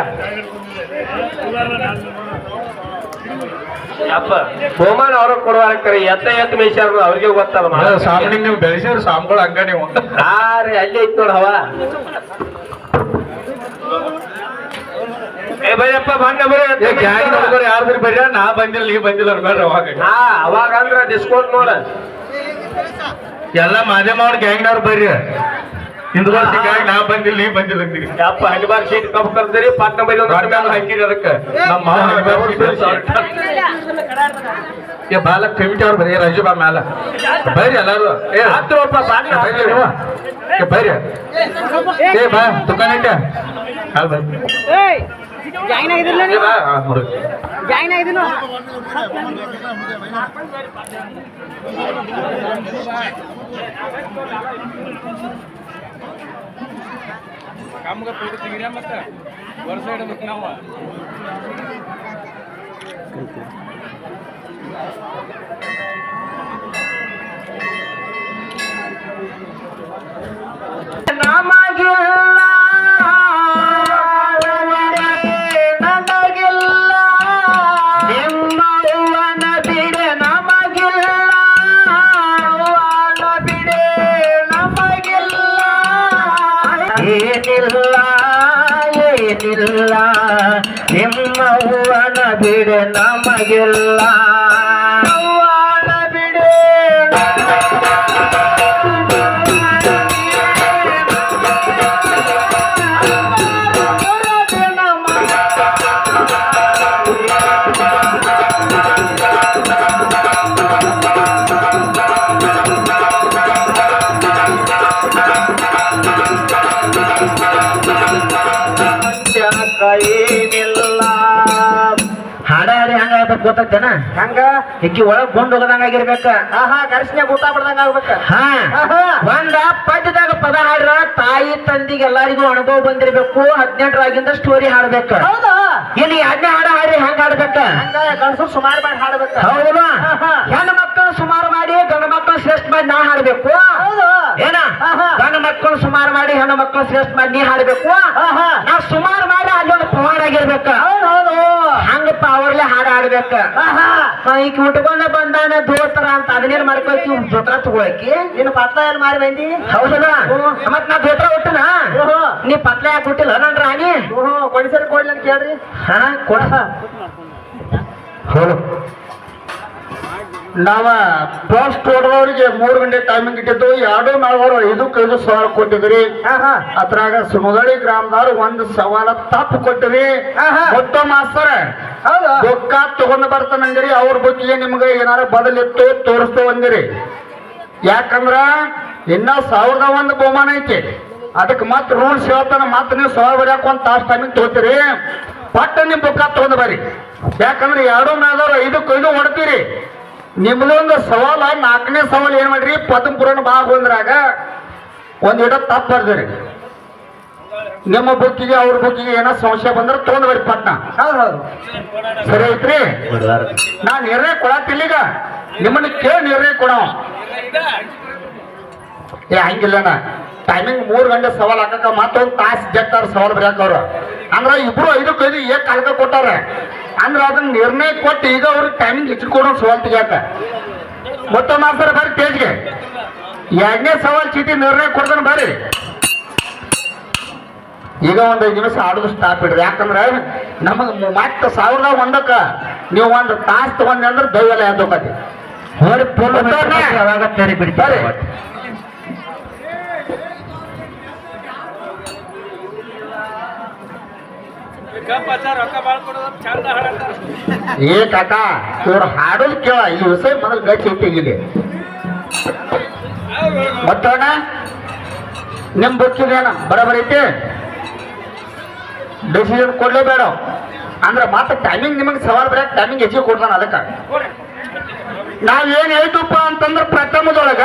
Speaker 3: ಬಹುಮಾನ ಅವ್ರಿಗೆ ಕೊಡುವಾರಕ್ಕರಿ ಎತ್ತ ಎತ್ತ ಮೇಯ್ಸ್ಯಾರ ಅವ್ರಿಗೆ ಗೊತ್ತಲ್ಲ ಸಾಮನಿ ನೀವು ಬೆಳೆಸಿದ್ರೆ ಸಾಮ್ಗಳು ಹಂಗ ನೀವು. ರೀ ಅಲ್ಲೇ ಐತ್ ನೋಡ ಹವ. ಏ ಬೈಯಪ್ಪ ಬಂದ ಬರ್ರಿ ಗ್ಯಾಂಗ್ ನೋಡ್ಕೊರಿ ಯಾರ್ದ್ರಿ ಬರ್ರಿ ನಾ ಬಂದಿಲ್ಲ ನೀ ಬಂದಿಲ್ಲ ಅನ್ಬೇಡ್ರಿ ಅವಾಗ ಹಾ ಅವಾಗ ಅಂದ್ರ ಡಿಸ್ಕೌಂಟ್ ನೋಡ. ಎಲ್ಲ ಮಾಧ್ಯಮ ಅವ್ರ ಗ್ಯಾಂಗ್ನವ್ರು ಬರ್ರಿ ಹಿಂದ್ ವರ್ಷ ಗ್ಯಾಂಗ್ ನಾ ಬಂದಿಲ್ಲ ನೀ ಬಂದಿಲ್ಲ ಅಂತೀರಿ. ಯಪ್ಪ ಹನಿಬಾರ್ ಸೀಟ್ ಕಪ್ ಕರ್ದಿರಿ ಪಾಟ್ನ ಬೈದ ಹಾಕಿರಿ ಅದಕ್ಕೆ. ನಮ್ಮ ಮಾವ ಹನಿಬಾರ್ ಸೀಟ್ ಏ ಬಾಲ ಕಮಿಟಿ ಅವ್ರು ಬರೀ ರಾಜು ಬಾ ಮ್ಯಾಲ. ಬರ್ರಿ ಎಲ್ಲಾರು. ಏ ಹತ್ತಿರಪ್ಪ ಬಾಡಿ ಬರ್ರಿ ನೀವು. ಏ ಬರ್ರಿ ಏ ಬಾ ದುಕಾನ್ ಇಟ್ಟ. ಹಾಲ್ ಬರ್ರಿ
Speaker 5: ಜಾಯಿನ್ ಆಗಿದ್ದಿಲ್ಲ?
Speaker 3: ಏ ಬಾ ಮತ್ತೆ? ಹೊರ
Speaker 5: ಸೈಡ್ ಅದಕ್ಕೆ
Speaker 1: ನಮಗಿಲ್ಲ ನಮಗಿಲ್ಲ ಹಂಗಾಗ್ಬೇಕು ಗೊತ್ತೈತೇನ
Speaker 2: ಹಂಗ?
Speaker 1: ಇಕ್ಕಿ ಒಳಗ್ ಬಂದ್ ಹೋಗದಂಗ ಆಗಿರ್ಬೇಕ.
Speaker 2: ಆಹಾ ಕರ್ಸನೆ ಊಟ ಬಿಡ್ದಂಗ ಆಗ್ಬೇಕ.
Speaker 1: ಹಾ. ಒಂದ ಪದ್ಯದಾಗ ಪದ ಹಾಡ್ರ ತಾಯಿ ತಂದಿಗೆ ಎಲ್ಲಾರಿಗೂ ಅನುಭವ ಬಂದಿರ್ಬೇಕು ಹದಿನೆಂಟರಾಗಿಂದ ಸ್ಟೋರಿ ಹಾಡ್ಬೇಕ.
Speaker 2: ಹೌದಾ?
Speaker 1: ಇಲ್ಲಿ ಎರಡನೇ ಹಾಡ ಹಾಡ್ರಿ ಹಂಗ ಹಾಡ್ಬೇಕ?
Speaker 2: ಹಂಗ ಗಂಡಸರು ಸುಮಾರು ಮಾಡಿ ಹಾಡ್ಬೇಕ.
Speaker 1: ಹೌದಾ. ಹೆಣ್ಣು ಮಕ್ಕಳು ಸುಮಾರು ಮಾಡಿ ಗಂಡು ಮಕ್ಕಳು ಶ್ರೇಷ್ಠ ಮಾಡಿ ನಾ ಹಾಡ್ಬೇಕು.
Speaker 2: ಹೌದು?
Speaker 1: ಏನ. ಗಂಡು ಮಕ್ಕಳು ಸುಮಾರು ಮಾಡಿ ಹೆಣ್ಣು ಮಕ್ಕಳು ಶ್ರೇಷ್ಠ ಮಾಡಿ ನೀ ಹಾಡ್ಬೇಕು. ನಾ ಸುಮಾರು ಮಾಡಿ ಅಲ್ಲೊಂದು ಪವಾಡ ಆಗಿರ್ಬೇಕು.
Speaker 2: ಹೌದು ಹೌದು.
Speaker 1: ಹಾಡ ಈಗ ಉಟ್ಕೊಂಡ ಬಂದಾನ ಧೋತರ ಅಂತ ಅದನ್ನೇನ್ ಮಾಡ್ಕೊಳ್ತಿ? ದೋತ್ರ ತಗೋಳಕಿ
Speaker 2: ನೀನು ಪತ್ಲ ಏನ್ ಮಾಡಿ ಬಂದಿ?
Speaker 1: ಹೌದಲ್ಲ? ಮತ್ ನಾ ದೋತ್ರ ಹುಟ್ಟನ? ನೀ ಪತ್ಲ ಯಾಕೆ ಹುಟ್ಟಿಲ್ಲ ನನ್ ರಾಣಿ?
Speaker 2: ಓಹೋ ಕೊಡಿಸರಿ ಕೊಡ್ಲಿ ಅಂತ ಕೇಳ್ರಿ.
Speaker 1: ಹಾ ಕೊಡ. ಹೌದು
Speaker 4: ನಾವ ಫಸ್ಟ್ ಹೊಡೆದವ್ರಿಗೆ ಮೂರು ಗಂಟೆ ಟೈಮಿಂಗ್ ಇಟ್ಟಿದ್ದು ಎರಡು ನಾಲ್ವರು ಐದು ಸವಾಲ ಕೊಟ್ಟಿದ್ರಿ. ಅದ್ರಾಗ ಸುಮಗಳಿ ಗ್ರಾಮದವ್ರು ಒಂದು ಸವಾಲ ತಪ್ಪು
Speaker 2: ಕೊಟ್ಟಿರಿ.
Speaker 4: ಮೊತ್ತ ಮಾಸ್ತರ ಬೊಕ್ಕ ತಗೊಂಡ್ ಬರ್ತಾನಂದಿರಿ ಅವ್ರ ಬಗ್ಗೆ ನಿಮ್ಗೆ ಏನಾರ ಬದಲಿತ್ತು ತೋರಿಸ್ತೇವೆ ಅಂದಿರಿ. ಯಾಕಂದ್ರ ಇನ್ನ ಸಾವಿರದ ಒಂದು ಬಹುಮಾನ ಐತಿ. ಅದಕ್ಕೆ ಮತ್ತೆ ರೂಲ್ಸ್ ಹೇಳ್ತಾನ ಮತ್ತೆ ನೀವು ಸವಾಲ ಬರ್ಯಾಕ ಒಂದು ತಾಸು ಟೈಮಿಂಗ್ ತಗೋತೀರಿ. ಪಟ್ಟ ನಿಮ್ ಬುಕ್ಕ ತಗೊಂಡ್ ಬರ್ರಿ. ಯಾಕಂದ್ರೆ ಎರಡು ಮೇಲೆ ಐದಕ್ಕೆ ಐದು ಹೊಡ್ತೀರಿ. ನಿಮ್ದೊಂದು ಸವಾಲ ನಾಲ್ಕನೇ ಸವಾಲ್ ಏನ್ ಮಾಡ್ರಿ? ಪದ್ಮ ಪುರಾಣ ಭಾಗ ಬಂದ್ರಾಗ ಒಂದ್ ಇಡ ತಪ್ಪು ಬರ್ದಿರಿ. ನಿಮ್ಮ ಬುಕ್ಕಿಗೆ ಅವ್ರ ಬುಕ್ಕಿಗೆ ಏನೋ ಸಂಶಯ ಬಂದ್ರೆ ತಗೊಂಡ್ ಬರ್ರಿ ಪಟ್ನ. ಸರಿ ಐತ್ರಿ? ನಾ ನಿರ್ಣಯ ಕೊಡತ್ತಿಲ್ಲ ಈಗ. ನಿಮ್ಮನ್ನ ಕೇಳಿ ನಿರ್ಣಯ ಕೊಡವ. ಏ ಹಂಗಿಲ್ಲಣ್ಣ. ಟೈಮಿಂಗ್ ಮೂರ್ ಗಂಟೆ ಸವಾಲ್ ಹಾಕಕ ಮತ್ತೊಂದ್ ತಾಸು ಜಟ್ಟಾರ ಸವಾಲ್ ಬರ್ಯಾಕ ಅಂದ್ರೆ ಅಂದ್ರ ಇಬ್ರು ಐದಕ್ಕೆ ಐದು ಏಕ್ ಕಾಲಕ ಕೊಟ್ಟಾರೆ. ಅಂದ್ರ ಅದನ್ನ ನಿರ್ಣಯ ಕೊಟ್ಟು ಈಗ ಅವ್ರಿಗೆ ಟೈಮಿಂಗ್ ಹೆಚ್ಚು ಕೊಡೋ ಸವಾಲ್ ತೆಗಿಯಾಕ. ಮತ್ತೊಂದ್ ಮಾಸ್ತರ ಬರ್ರಿ ಪೇಜ್ಗೆ ಎರಡನೇ ಸವಾಲ್ ಚೀಟಿ ನಿರ್ಣಯ ಕೊಡ್ತಾನೆ ಬರ್ರಿ. ಈಗ ಒಂದು ಐದು ನಿಮಿಷ ಆಡೋದು ಸ್ಟಾಪ್ ಇಡ್ರಿ. ಯಾಕಂದ್ರೆ ನಮಗೆ ಮತ್ತೆ ಸಾವಿರದ ಒಂದಕ್ಕ ನೀವು ಒಂದು ತಾಸು ತಗೊಂಡ್ರೆ ಅಂದ್ರೆ ದೈವಲ್ಲ ಎದ್ದೋಕತಿ
Speaker 1: ಹೊರ ಪೋಲ್ ತೆರಿ ಬಿಡ್ತಾರೆ?
Speaker 4: ಏ ಕಾಕ, ಇವ್ರು ಹಾಡೋದು ಕೇಳ ಈ ವಿಷಯ ಮೊದಲು ಗಟ್ಟಿ ಇಟ್ಟಿದೆ ಮತ್ತೋಣ ನಿಮ್ ಬುಕ್ಕಿದೇನ ಬರಬರ ಐತಿ? ಡಿಸಿಷನ್ ಕೊಡ್ಲೇಬೇಡ. ಅಂದ್ರೆ ಮಾತ್ರ ಟೈಮಿಂಗ್ ನಿಮಗೆ ಸವಾಲ್ ಬರ ಟೈಮಿಂಗ್ ಹೆಚ್ಚಿಗೆ ಕೊಡ್ತಾನ ಅದಕ್ಕ. ನಾವೇನ್ ಹೇಳ್ತಪ್ಪ ಅಂತಂದ್ರ ಪ್ರಥಮದೊಳಗ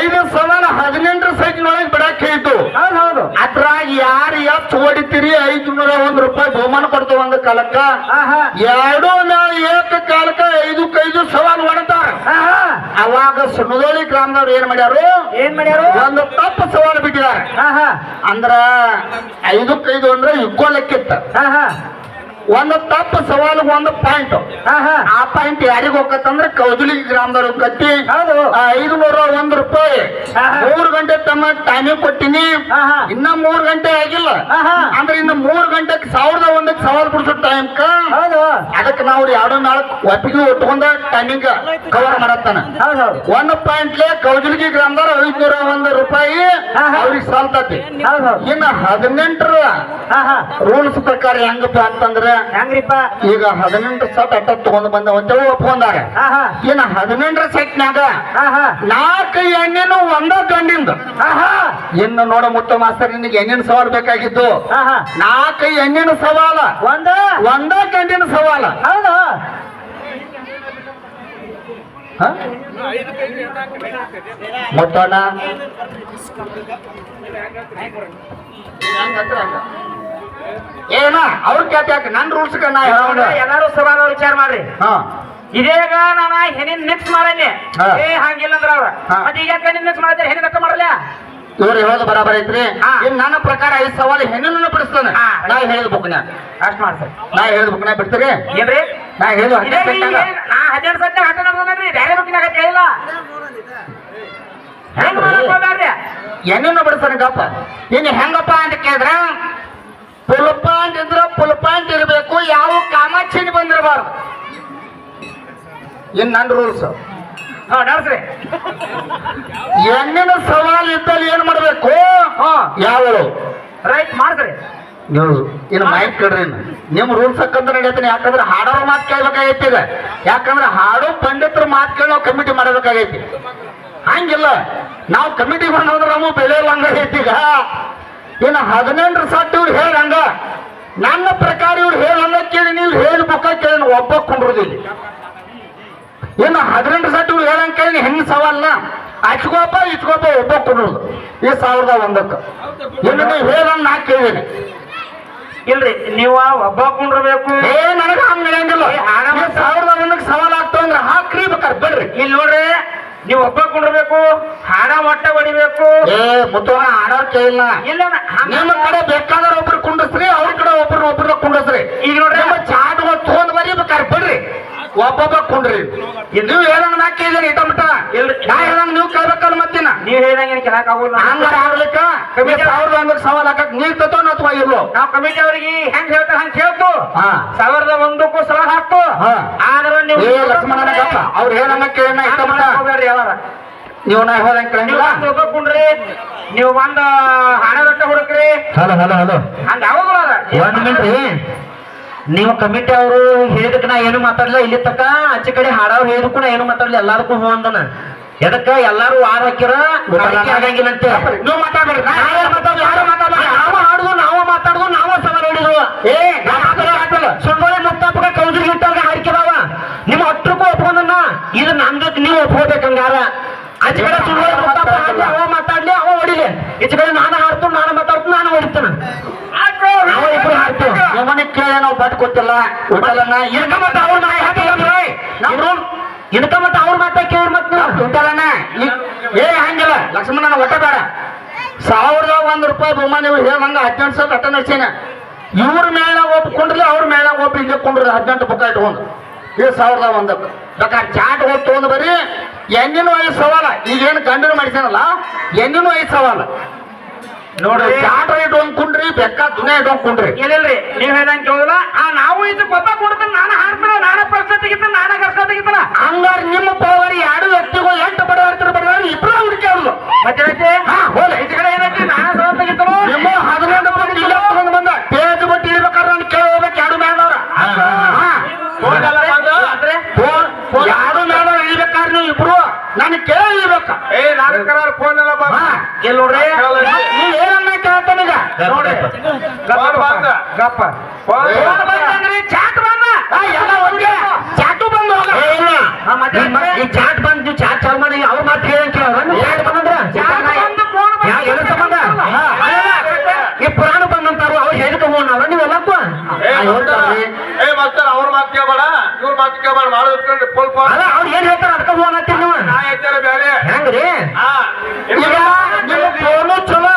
Speaker 4: ಐದು ಸವಾಲ ಹದಿನೆಂಟರ ಸೈಜ್ನೊಳಗೆ ಬಿಡಕ್ ಹೇಳ್ತು. ಅದ್ರಾಗ ಯಾರು ಎತ್ತು ಹೊಡಿತೀರಿ ಐದುನೂರ ಒಂದ್ ರೂಪಾಯಿ ಬಹುಮಾನ ಕೊಡ್ತೇವ ಒಂದು ಕಾಲಕ್ಕ. ಎರಡು ನಾವು ಏಕ ಕಾಲಕ್ಕ ಕೈದು ಸವಾಲು ಹೊಡ್ತಾರ. ಅವಾಗ ಸುಣದೋಳಿ ಗ್ರಾಮದವ್ರು ಏನ್ ಮಾಡ್ಯಾರು?
Speaker 2: ಏನ್ ಮಾಡ್ಯಾರು?
Speaker 4: ಒಂದು ತಪ್ಪು ಸವಾಲು ಬಿಟ್ಟಿದ್ದಾರೆ ಅಂದ್ರೆ ಐದು ಕೈದು ಅಂದ್ರೆ ಇಕ್ಕೋ ಲೆಕ್ಕಿತ್ತ
Speaker 2: ಆಹಾ
Speaker 4: ಒಂದು ತಪ್ಪು ಸವಾಲು ಒಂದು ಪಾಯಿಂಟ್. ಆ ಪಾಯಿಂಟ್ ಯಾರಿಗ ಹೋಗತ್ತಂದ್ರ ಕೌಜುಲಿ ಗ್ರಾಮದವ್ರ ಕತ್ತಿ ಐದು ನೂರ ಒಂದ್ ರೂಪಾಯಿ. ಮೂರು ಗಂಟೆ ತಮ್ಮ ಟೈಮಿಂಗ್ ಕೊಟ್ಟಿನಿ. ಇನ್ನ ಮೂರ್ ಗಂಟೆ ಆಗಿಲ್ಲ. ಅಂದ್ರೆ ಇನ್ನ ಮೂರ್ ಗಂಟೆಗೆ ಸಾವಿರದ ಒಂದಕ್ಕೆ ಸವಾಲ್ ಬಿಡಿಸೋ ಟೈಮ್
Speaker 2: ಹೌದು.
Speaker 4: ಅದಕ್ಕೆ ನಾವು ಎರಡು ನಾಲ್ಕು ಒಪ್ಪಿಗೆ ಉಟ್ಕೊಂಡ ಟೈಮಿಂಗ್ ಕವರ್ ಮಾಡತ್ತಾನ.
Speaker 6: ಒಂದು
Speaker 4: ಒಂದ್ ಪಾಯಿಂಟ್ಲೆ ಗ್ರಾಮದವ್ರ ಗ್ರಾಮದಾರ ಐದ್ನೂರ ಒಂದ್ ರೂಪಾಯಿ. ಅವ್ರಿಗೆ ಸಾಲ್ತತಿ. ಇನ್ನ ಹದಿನೆಂಟರ ರೂಲ್ಸ್ ಪ್ರಕಾರ ಹೆಂಗಪ್ಪ ಅಂತಂದ್ರ
Speaker 6: ಹೆಂಗ್ರಿಪ್ಪ?
Speaker 4: ಈಗ ಹದಿನೆಂಟು ಸೆಟ್ ಅಟ್ಟ ತಗೊಂಡ್ ಬಂದ ಅಂತೇಳಿ ಒಪ್ಕೊಂಡಾರ. ಇನ್ನ ಹದಿನೆಂಟರ ಸೆಟ್ನ್ಯಾಗ
Speaker 6: ನಾಗ ಹಾ.
Speaker 4: ನಾಲ್ಕು ಎಣ್ಣೆನು ಒಂದ ಗಂಡಿಂದ. ಇನ್ನು ನೋಡ ಮುತ್ತ ಮಾಸ್ತರ್ ನಿನಗೆ ಎಣ್ಣಿನ ಸವಾಲ್ ಬೇಕಾಗಿದ್ದು. ನಾಲ್ಕು ಎಣ್ಣಿನ ಸವಾಲ.
Speaker 6: ಒಂದು?
Speaker 4: ಒಂದ ಗಂಡಿನ ಸವಾಲ.
Speaker 6: ಹೌದಾ.
Speaker 4: ಹ? ಮುತ್ತಣ್ಣ. ಏನ ಅವ್ರ ಕ್ಯಾತ್ ಯಾಕೆ? ನನ್ ರೂಲ್ಸ್ ನಾ ಹೇಳೋಣ
Speaker 2: ಎಲ್ಲಾರು ಸವಾಲ ವಿಚಾರ ಮಾಡ್ರಿ.
Speaker 4: ಹಾ.
Speaker 2: ಇದೇಗ ನಾನ ಹೆಣ್ಣಿನ ಮಿಕ್ಸ್ ಮಾಡಲಿ
Speaker 4: ಹಾ.
Speaker 2: ಏ ಹಂಗಿಲ್ಲ ಅಂದ್ರ ಅವ್ರ.
Speaker 4: ಹಾ.
Speaker 2: ಮತ್ತೆ ಈಗ ಮಿಕ್ಸ್ ಮಾಡಿದ್ರೆ ಹೆಣ್ಣು ಅರ್ಥ ಮಾಡಲ್ಲ?
Speaker 4: ಇವ್ರು ಹೇಳೋದು ಬರಾಬರ್ ಐತ್ರಿ.
Speaker 2: ಹಾ.
Speaker 4: ಇನ್ ನನ್ನ ಪ್ರಕಾರ ಐದು ಸವಾಲು ಹೆಣ್ಣನ್ನು ಬಿಡಿಸ್ತಾನೆ.
Speaker 2: ಹಾ.
Speaker 4: ನಾ ಹೇಳಿದ ಬುಕ್ನ
Speaker 2: ಅಷ್ಟ್ ಮಾಡ್ಸರಿ
Speaker 4: ನಾ ಹೇಳಿದ ಬುಕ್ನ ಬಿಡ್ತೀರಿ?
Speaker 2: ಏನ್ರಿ?
Speaker 4: ನಾ ಹೇಳಿದ
Speaker 2: ಇದೇ ಈಗ ನಾ ಹದಿನೆಂಟು ಸತ್ಯ ಹಠ ನಡೆದ್ರಿ ಬೇರೆ ಬುಕ್ಕಿನಾಗ ಕೇಳಿಲ್ಲ. ಹೆಂಗ್ ಮಾಡ್ಕೋಬೇಡ್ರಿ
Speaker 4: ಎಣ್ಣೆನ್ನು ಬಿಡಿಸ್ತಾನೆ ಗಪ್ಪ. ಇನ್ನು ಹೆಂಗಪ್ಪ ಅಂತ ಕೇಳಿದ್ರ ಪಾಯಿಂಟ್ ಇದ್ರ ಪಾಯಿಂಟ್ ಇರಬೇಕು ಯಾವ ಕಾಮಾಕ್ಷಿನಿ ಬಂದಿರಬಾರ್ದು. ಇನ್ ನನ್ನ ರೂಲ್ಸ್
Speaker 2: ಹಾ ನಡ್ಸ್ರಿ.
Speaker 4: ಎಣ್ಣಿನ ಸವಾಲ್ ಇದ್ದಲ್ಲಿ ಏನ್ ಮಾಡ್ಬೇಕು?
Speaker 2: ಹಾ.
Speaker 4: ಯಾವ
Speaker 2: ರೈಟ್ ಮಾಡ್ಸ್ರಿ.
Speaker 4: ನೀವು ಇನ್ನು ಮೈಕ್ ಇನ್ನು. ನಿಮ್ ರೂಲ್ಸ್ ಹಾಕಂತ ನಡೆಯತ್ತೀನಿ. ಯಾಕಂದ್ರೆ ಹಾಡೋರ್ ಮಾತು ಕೇಳ್ಬೇಕಾಗೈತಿ ಈಗ. ಯಾಕಂದ್ರೆ ಹಾಡು ಪಂಡಿತರ ಮಾತು ಕೇಳಿ ನಾವು ಕಮಿಟಿ ಮಾಡಬೇಕಾಗೈತಿ. ಹಂಗಿಲ್ಲ. ನಾವು ಕಮಿಟಿ ಬಂದ್ರೆ ನಮಗೆ ಬೆಲೆ ಇಲ್ಲ ಹಂಗಾಗೈತಿ ಈಗ. ಇನ್ನು ಹದಿನೆಂಟು ಸಟ್ಟು ಇವ್ರು ಹೇಳಂಗ ನನ್ನ ಪ್ರಕಾರ ಇವ್ರು ಹೇಳಂಗ ಕೇಳಿ ನೀವು ಹೇಳಿ ಬುಕ್ಕ ಕೇಳಿ ಒಬ್ಬ ಕುಂಡ್ರದಿಲ್ಲ. ಇನ್ನು ಹದಿನೆಂಟು ಸಟ್ಟು ಇವ್ರು ಹೇಳಂಗ ಕೇಳಿ ಹೆಂಗ್ ಸವಾಲ್ನ ಅಚ್ಕೋಪ ಇಚ್ಕೋಪ ಒಬ್ಬ ಕುಂಡ್ರದು. ಈ ಸಾವಿರದ ಒಂದಕ್ಕೆ. ಇನ್ನು ನೀವು ಹೇಳಂಗ್ ನಾ ಕೇಳಿದ್ದೀನಿ
Speaker 2: ಇಲ್ರಿ ನೀವು ಒಬ್ಬ ಕುಂಡ್ರಬೇಕು.
Speaker 4: ಏ ನನಗ ಹಂಗ ನಡೆಯಂಗಿಲ್ಲ. ಸಾವಿರದ ಒಂದಕ್ಕೆ ಸವಾಲ್ ಆಗ್ತಾವ ಅಂದ್ರೆ ಹಾಕ್ರಿ ಬೇಕಾರೆ ಬಿಡ್ರಿ.
Speaker 2: ಇಲ್ಲಿ ನೋಡ್ರಿ ನೀವು ಒಬ್ಬ ಕುಂಡ್ರಬೇಕು ಹಾಡ ಒಟ್ಟ ಹೊಡಿಬೇಕು
Speaker 4: ಏ ಆಡೋರ್ ಕೇಳಿಲ್ಲ
Speaker 2: ಇಲ್ಲ ನಾ-
Speaker 4: ನಿಮ್ಮ ಕಡೆ ಬೇಕಾದ್ರೆ ಒಬ್ರು ಕುಂಡಸ್ರಿ ಅವ್ರ ಕಡೆ ಒಬ್ರು ಒಬ್ರನ್ನ ಕುಂಡಸ್ರಿ
Speaker 2: ಈಗ ನೋಡ್ರಿ.
Speaker 4: ಚಾಟ್ಗಳು ತಗೊಂಡ್ ಬರೀ ಬೇಕಾರೆ ಬಿಡ್ರಿ. ಒಬ್ಬೊಬ್ಬ ಕುಂಡ್ರಿ. ನೀವು ಹೇಳಂಗ ನಾ ಕೇಳಿದ್ರೆ ಇಟ ಮಟ
Speaker 2: ಇಲ್ರಿ.
Speaker 4: ನಾ ಹೇಳಂಗ ನೀವು ಕೇಳ್ಬೇಕಲ್ಲ ಮತ್ತಿನ?
Speaker 2: ನೀವ್ ಹೇಳಂಗ್ ಏನು ಕೇಳಕ್ ಆಗೋಲ್ಲ.
Speaker 4: ಹಂಗಾರ ಆಗ್ಲಿಕ್ಕ? ಈ ಸಾವಿರದ ಒಂದಕ್ಕೆ ಸವಾಲ್ ಹಾಕಕ್ ನೀರ್ ತತ್ತೋನ್ ಅಥವಾ ಇರ್ಲು?
Speaker 2: ನಾವ್ ಕಮಿಟಿ ಅವ್ರಿಗೆ ಹೆಂಗ್ ಹೇಳ್ತಾರೆ ಹಂಗ್ ಕೇಳ್ತು
Speaker 4: ಹಾ.
Speaker 2: ಸಾವಿರದ ಒಂದಕ್ಕೂ ಸಲ ಹಾಕ್ತು. ಆದ್ರೆ ನೀವು
Speaker 4: ಲಕ್ಷ್ಮಣ ಅವ್ರು ಹೇಳಂಗ ಕೇಳ ಇಟ ಮಟ ನೀವು ನಾ ಹೇಳಂಗ
Speaker 2: ನೀವು
Speaker 4: ಕೇಳಂಗಿಲ್ಲ
Speaker 2: ಕುಂಡ್ರಿ. ನೀವು ಒಂದ್ ಹಣ ರೊಟ್ಟ ಹುಡುಕ್ರಿ.
Speaker 1: Hello hello hello.
Speaker 2: ಹಂಗ ಯಾವಾಗ
Speaker 1: ಒಂದ್ ಮಿನಿಟ್ ನೀವು ಕಮಿಟಿ ಅವರು ಹೇಳಿದಕ್ಕೆ ನಾ ಏನು ಮಾತಾಡ್ಲಿಲ್ಲ ಇಲ್ಲಿ ತಕ್ಕ ಆಚೆ ಕಡೆ ಹಾಡವ್ರು ಹೇಳಿದಕ್ಕೂ ನಾ ಏನು ಮಾತಾಡ್ಲಿಲ್ಲ ಎಲ್ಲಾದಕ್ಕೂ ಹೋ ಅಂದನ. ಎದಕ್ಕ ಎಲ್ಲಾರು ವಾರ ಹಾಕಿರ ಆಗಂಗಿಲ್ಲಂತೆ
Speaker 4: ನೀವು ಮಾತಾಡ್ಬೇಡ್ರಿ. ನಾ
Speaker 1: ಯಾರು ಮಾತಾಡ್ಲಿ ಯಾರು ಮಾತಾಡ್ಲಿ ನಾವು ಹಾಡುದು ನಾವು ಮಾತಾಡುದು ನಾವು ಸವಾಲು ಹಿಡಿದು.
Speaker 4: ಏ ನಾ ಮಾತಾಡೋ ಹಾಕಲ್ಲ
Speaker 1: ಸುಳ್ಳಿ ಮುಕ್ತಾಪಕ ಕೌಜಿ ಇಟ್ಟಾಗ ಹಾಡ್ಕಿದಾವ ನಿಮ್ಮ ಹತ್ರಕ್ಕೂ ಒಪ್ಕೊಂಡನ್ನ ಇದು ನಮ್ದಕ್ಕೆ ನೀವು ಒಪ್ಕೋಬೇಕಂಗಾರ. ಆಚೆ ಕಡೆ ಸುಳ್ಳಿ ಅವ ಮಾತಾಡ್ಲಿ ಅವ ಹೊಡಿಲಿ. ಈಚೆ ಕಡೆ ನಾನು ಹಾಡ್ತು ನಾನು ಮಾತಾಡ್ತು ನಾನು ಹೊಡಿತಾನ. ನಾವು ಇಬ್ರು
Speaker 4: ನಮ್ಮನೆ ಕೇಳಿ ನಾವು ಬಟ್
Speaker 1: ಇನ್ಕ ಮತ್ತ ಅವ್ರ ಮಾಯ ಹಾಕಿದ್ರೆ ನಮ್ರು ಇನ್ಕ ಮತ್ತ ಅವ್ರ ಮಾತ ಕೇಳಿ
Speaker 4: ಏ ಹಂಗಿಲ್ಲ. ಲಕ್ಷ್ಮಣನ ಒಟ್ಟ ಬೇಡ. ಸಾವಿರದ ಒಂದ್ ರೂಪಾಯಿ ಬಹುಮಾನ ನೀವು ಹೇಳಂಗ ಹದಿನೆಂಟು ಸಾವಿರ ಅಟ್ಟ ನಡ್ಸೇನ ಇವ್ರ ಮೇಳ ಒಪ್ಕೊಂಡ್ರಿ ಅವ್ರ ಮೇಳ ಒಪ್ಪಿ ಹಿಂಗೆ ಕೊಂಡ್ರಿ ಹದಿನೆಂಟು ಬುಕ್ಕ ಇಟ್ಕೊಂಡು. ಈ ಸಾವಿರದ ಒಂದಕ್ಕೆ. ಬೇಕಾದ್ರೆ ಚಾಟ್ ಹೋಗಿ ತೊಗೊಂಡು ಬರ್ರಿ. ಎಣ್ಣಿನೂ ಐದು ಸವಾಲ ಈಗೇನು ಗಂಡನ ಮಾಡಿಸ್ಯಾನಲ್ಲ ಎಣ್ಣಿನೂ ಐದು ಸವಾಲ ನೋಡ್ರಿ ಚಾಟ್ ಇಟ್ಕೊಂಡ್ ಕುಂಡ್ರಿ ಬೆಕ್ಕ ದುನಿಯಾ ಇಟ್ಕೊಂಡ್ ಕುಂಡ್ರಿ.
Speaker 2: ಇಲ್ಲಿಲ್ರಿ ನೀವ್ ಹೇಳ್ದಂಗೆ ಕೇಳಿಲ್ಲ ಆ ನಾವು ಇದು ಒಬ್ಬ ಕೊಡ್ತೀನಿ ನಾನು ಹಾಡ್ತೀನಿ ನಾನೇ ಪ್ರಶ್ನೆ ತೆಗಿತಾನ ನಾನೇ ಕಷ್ಟ ತೆಗಿತಾನ.
Speaker 4: ಹಂಗಾರ ನಿಮ್ಮ ಪವರ್ ಎರಡು ವ್ಯಕ್ತಿಗಳು ಎಂಟು ಬಡವರ್ತರ ಬಡವರು ಇಬ್ರು ಹುಡುಕಿ ಅವ್ರು.
Speaker 2: ಮತ್ತೆ
Speaker 4: ಹಾ ಹೋಲೆ.
Speaker 2: ಈಚೆ ಕಡೆ ಏನೈತಿ? ನಾನೇ ತೆಗಿತಾನು?
Speaker 4: ನಿಮ್ಮ ಹದಿನೆಂಟು ತಗೊಂಡ್ ಬಂದ. ಪೇಜ್ ಬಟ್ಟಿ ಇರ್ಬೇಕಾದ್ರೆ ನಾನು ಕೇಳಿ ಹೋಗ್ಬೇಕು ಎರಡು ಮೇಲವ್ರ
Speaker 2: ಅಂದ್ರೆ
Speaker 4: ಎರಡು ನಾನು ಇಳ್ಬೇಕಾದ್ರೆ ನೀವು ಇಬ್ರು? ನಾನು ಕೇಳಿ ಇಳ್ಬೇಕ.
Speaker 1: ಏ ನಾನು ಕರಾರ ಫೋನ್ ಎಲ್ಲ ಬಾ.
Speaker 2: ಎಲ್ಲಿ ನೋಡ್ರಿ?
Speaker 4: ನೀವ್ ಏನನ್ನ ಕೇಳ್ತಾನೀಗ
Speaker 2: ನೋಡ್ರಿ.
Speaker 1: ಫೋನ್ ಬಂದ.
Speaker 2: ಗಪ್ಪ. ಚಾಟ್ ಬಂದ.
Speaker 4: ಆ, ಎಲ್ಲ ಒಂದೇ ಚಾಟು ಬಂದು ಹೋಗ.
Speaker 1: ಈ ಚಾಟ್ ಬಂದ್ ನೀವು ಚಾಟ್ ಚಾಲು ಮಾಡಿ ಅವ್ರ ಮಾತು ಚಾಟ್ ಬಂದ್ರ
Speaker 2: ಚಾಟ್ ಬಂದು ಫೋನ್ ಬಂದು
Speaker 1: ಯಾ ಎದ್ರ ಸಂಬಂಧ? ಹಾ, ಅಲ್ಲ, ಈ ಪುರಾಣ ಬಂದಂತಾರು ಅವ್ರು ಹೇಳಿಕ ಹೋಗೋಣ ನೀವೆಲ್ಲಕ್ಕೂ
Speaker 4: ಏ
Speaker 1: ಮಾಸ್ಟರ್ ಅವ್ರ ಮಾತು ಕೇಳಬೇಡ. ಮಾತು ಫೋನ್ ಅಲ್ಲ ಅವ್ರು ಏನ್ ಹೇಳ್ತಾರ ಅದಕ್ಕ ಹೋಗೋಣ ನೀವು? ನಾ ಹೇಳ್ತೇನೆ ಬೇರೆ ಹೆಂಗ್ರಿ?
Speaker 4: ಈಗ ನಿಮ್ಮ ಫೋನು ಚಲೋ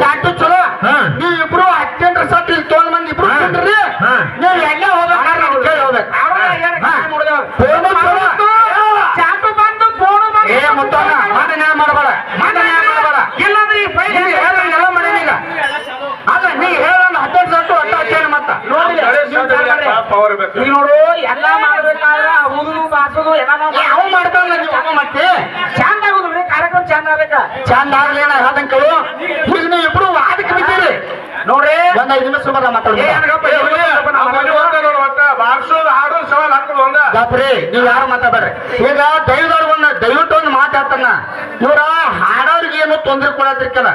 Speaker 4: ಚಾಟು ಚಲೋ. ನೀವು ಇಬ್ರು ಹತ್ತೆಂಟು ಸತ್ ಇಲ್ಲಿ ಮಂದಿ ಇಬ್ರು
Speaker 1: ಹಾ.
Speaker 4: ನೀವು ಎಲ್ಲ ಹೋಗ್ಬೇಕಾದ್ರೆ ಕೇಳಿ ಹೋಗ್ಬೇಕು. ಫೋನು ಚಲೋ.
Speaker 2: ಚಾಟು ಬಂದು ಫೋನ್ ಬಂದು
Speaker 4: ಏ ಮುತ್ತಣ್ಣ ಮಾತನ್ಯಾಯ ಮಾಡಬೇಡ? ಮಾತನ್ಯಾಯ ಮಾಡಬೇಡ?
Speaker 2: ಇಲ್ಲಾಂದ್ರೆ ಈ ಫೈಲ್
Speaker 4: ಎಲ್ಲ ಅಲ್ಲ ನೀ ಹೇಳ್ದಂಗ ಹದಿನೆಂಟು ಸತ್ತು ಅಟ್ಟ ಹಚ್ಚೇನ ಮತ್ತ
Speaker 2: ನೋಡಿ
Speaker 4: ನೋಡು ಎಲ್ಲಾ ಮಾಡ್ಬೇಕಾದ್ರೆ ಹೌದು ಬಾಸುದು ಎಲ್ಲ ನಾವು ಮತ್ತೆ? ಚಂದ ಆಗುದು ಕಾರ್ಯಕ್ರಮ ಚಂದ ಆಗ್ಬೇಕ? ಚಂದ ಆಗ್ಲಿ ನಾ ಹೇಳ್ದಂಗ್ ಕೇಳು. ಈಗ ನೀವು ಇಬ್ರು ವಾದಕ್ಕೆ ಬಿದ್ದೀರಿ. ನೋಡ್ರಿ. ಒಂದ್ ಐದು ನಿಮಿಷ ಸುಮಾರ ಮಾತಾಡಿ
Speaker 7: ಬಾರ್ಸೋದು ಹಾಡೋದು ಸವಾಲ್ ಹಾಕೋದು ಒಂದ.
Speaker 4: ಬಾಪ್ರಿ ನೀವ್ ಯಾರು ಮಾತಾಡ್ರಿ ಈಗ ಒಂದ್ ದಯವಿಟ್ಟು ಒಂದು ಮಾತಾಡ್ತಾನ. ಇವ್ರ ಹಾಡೋರಿಗೆ ಏನು ತೊಂದ್ರೆ ಕೊಡತ್ತಿರ್ಕಲ್ಲ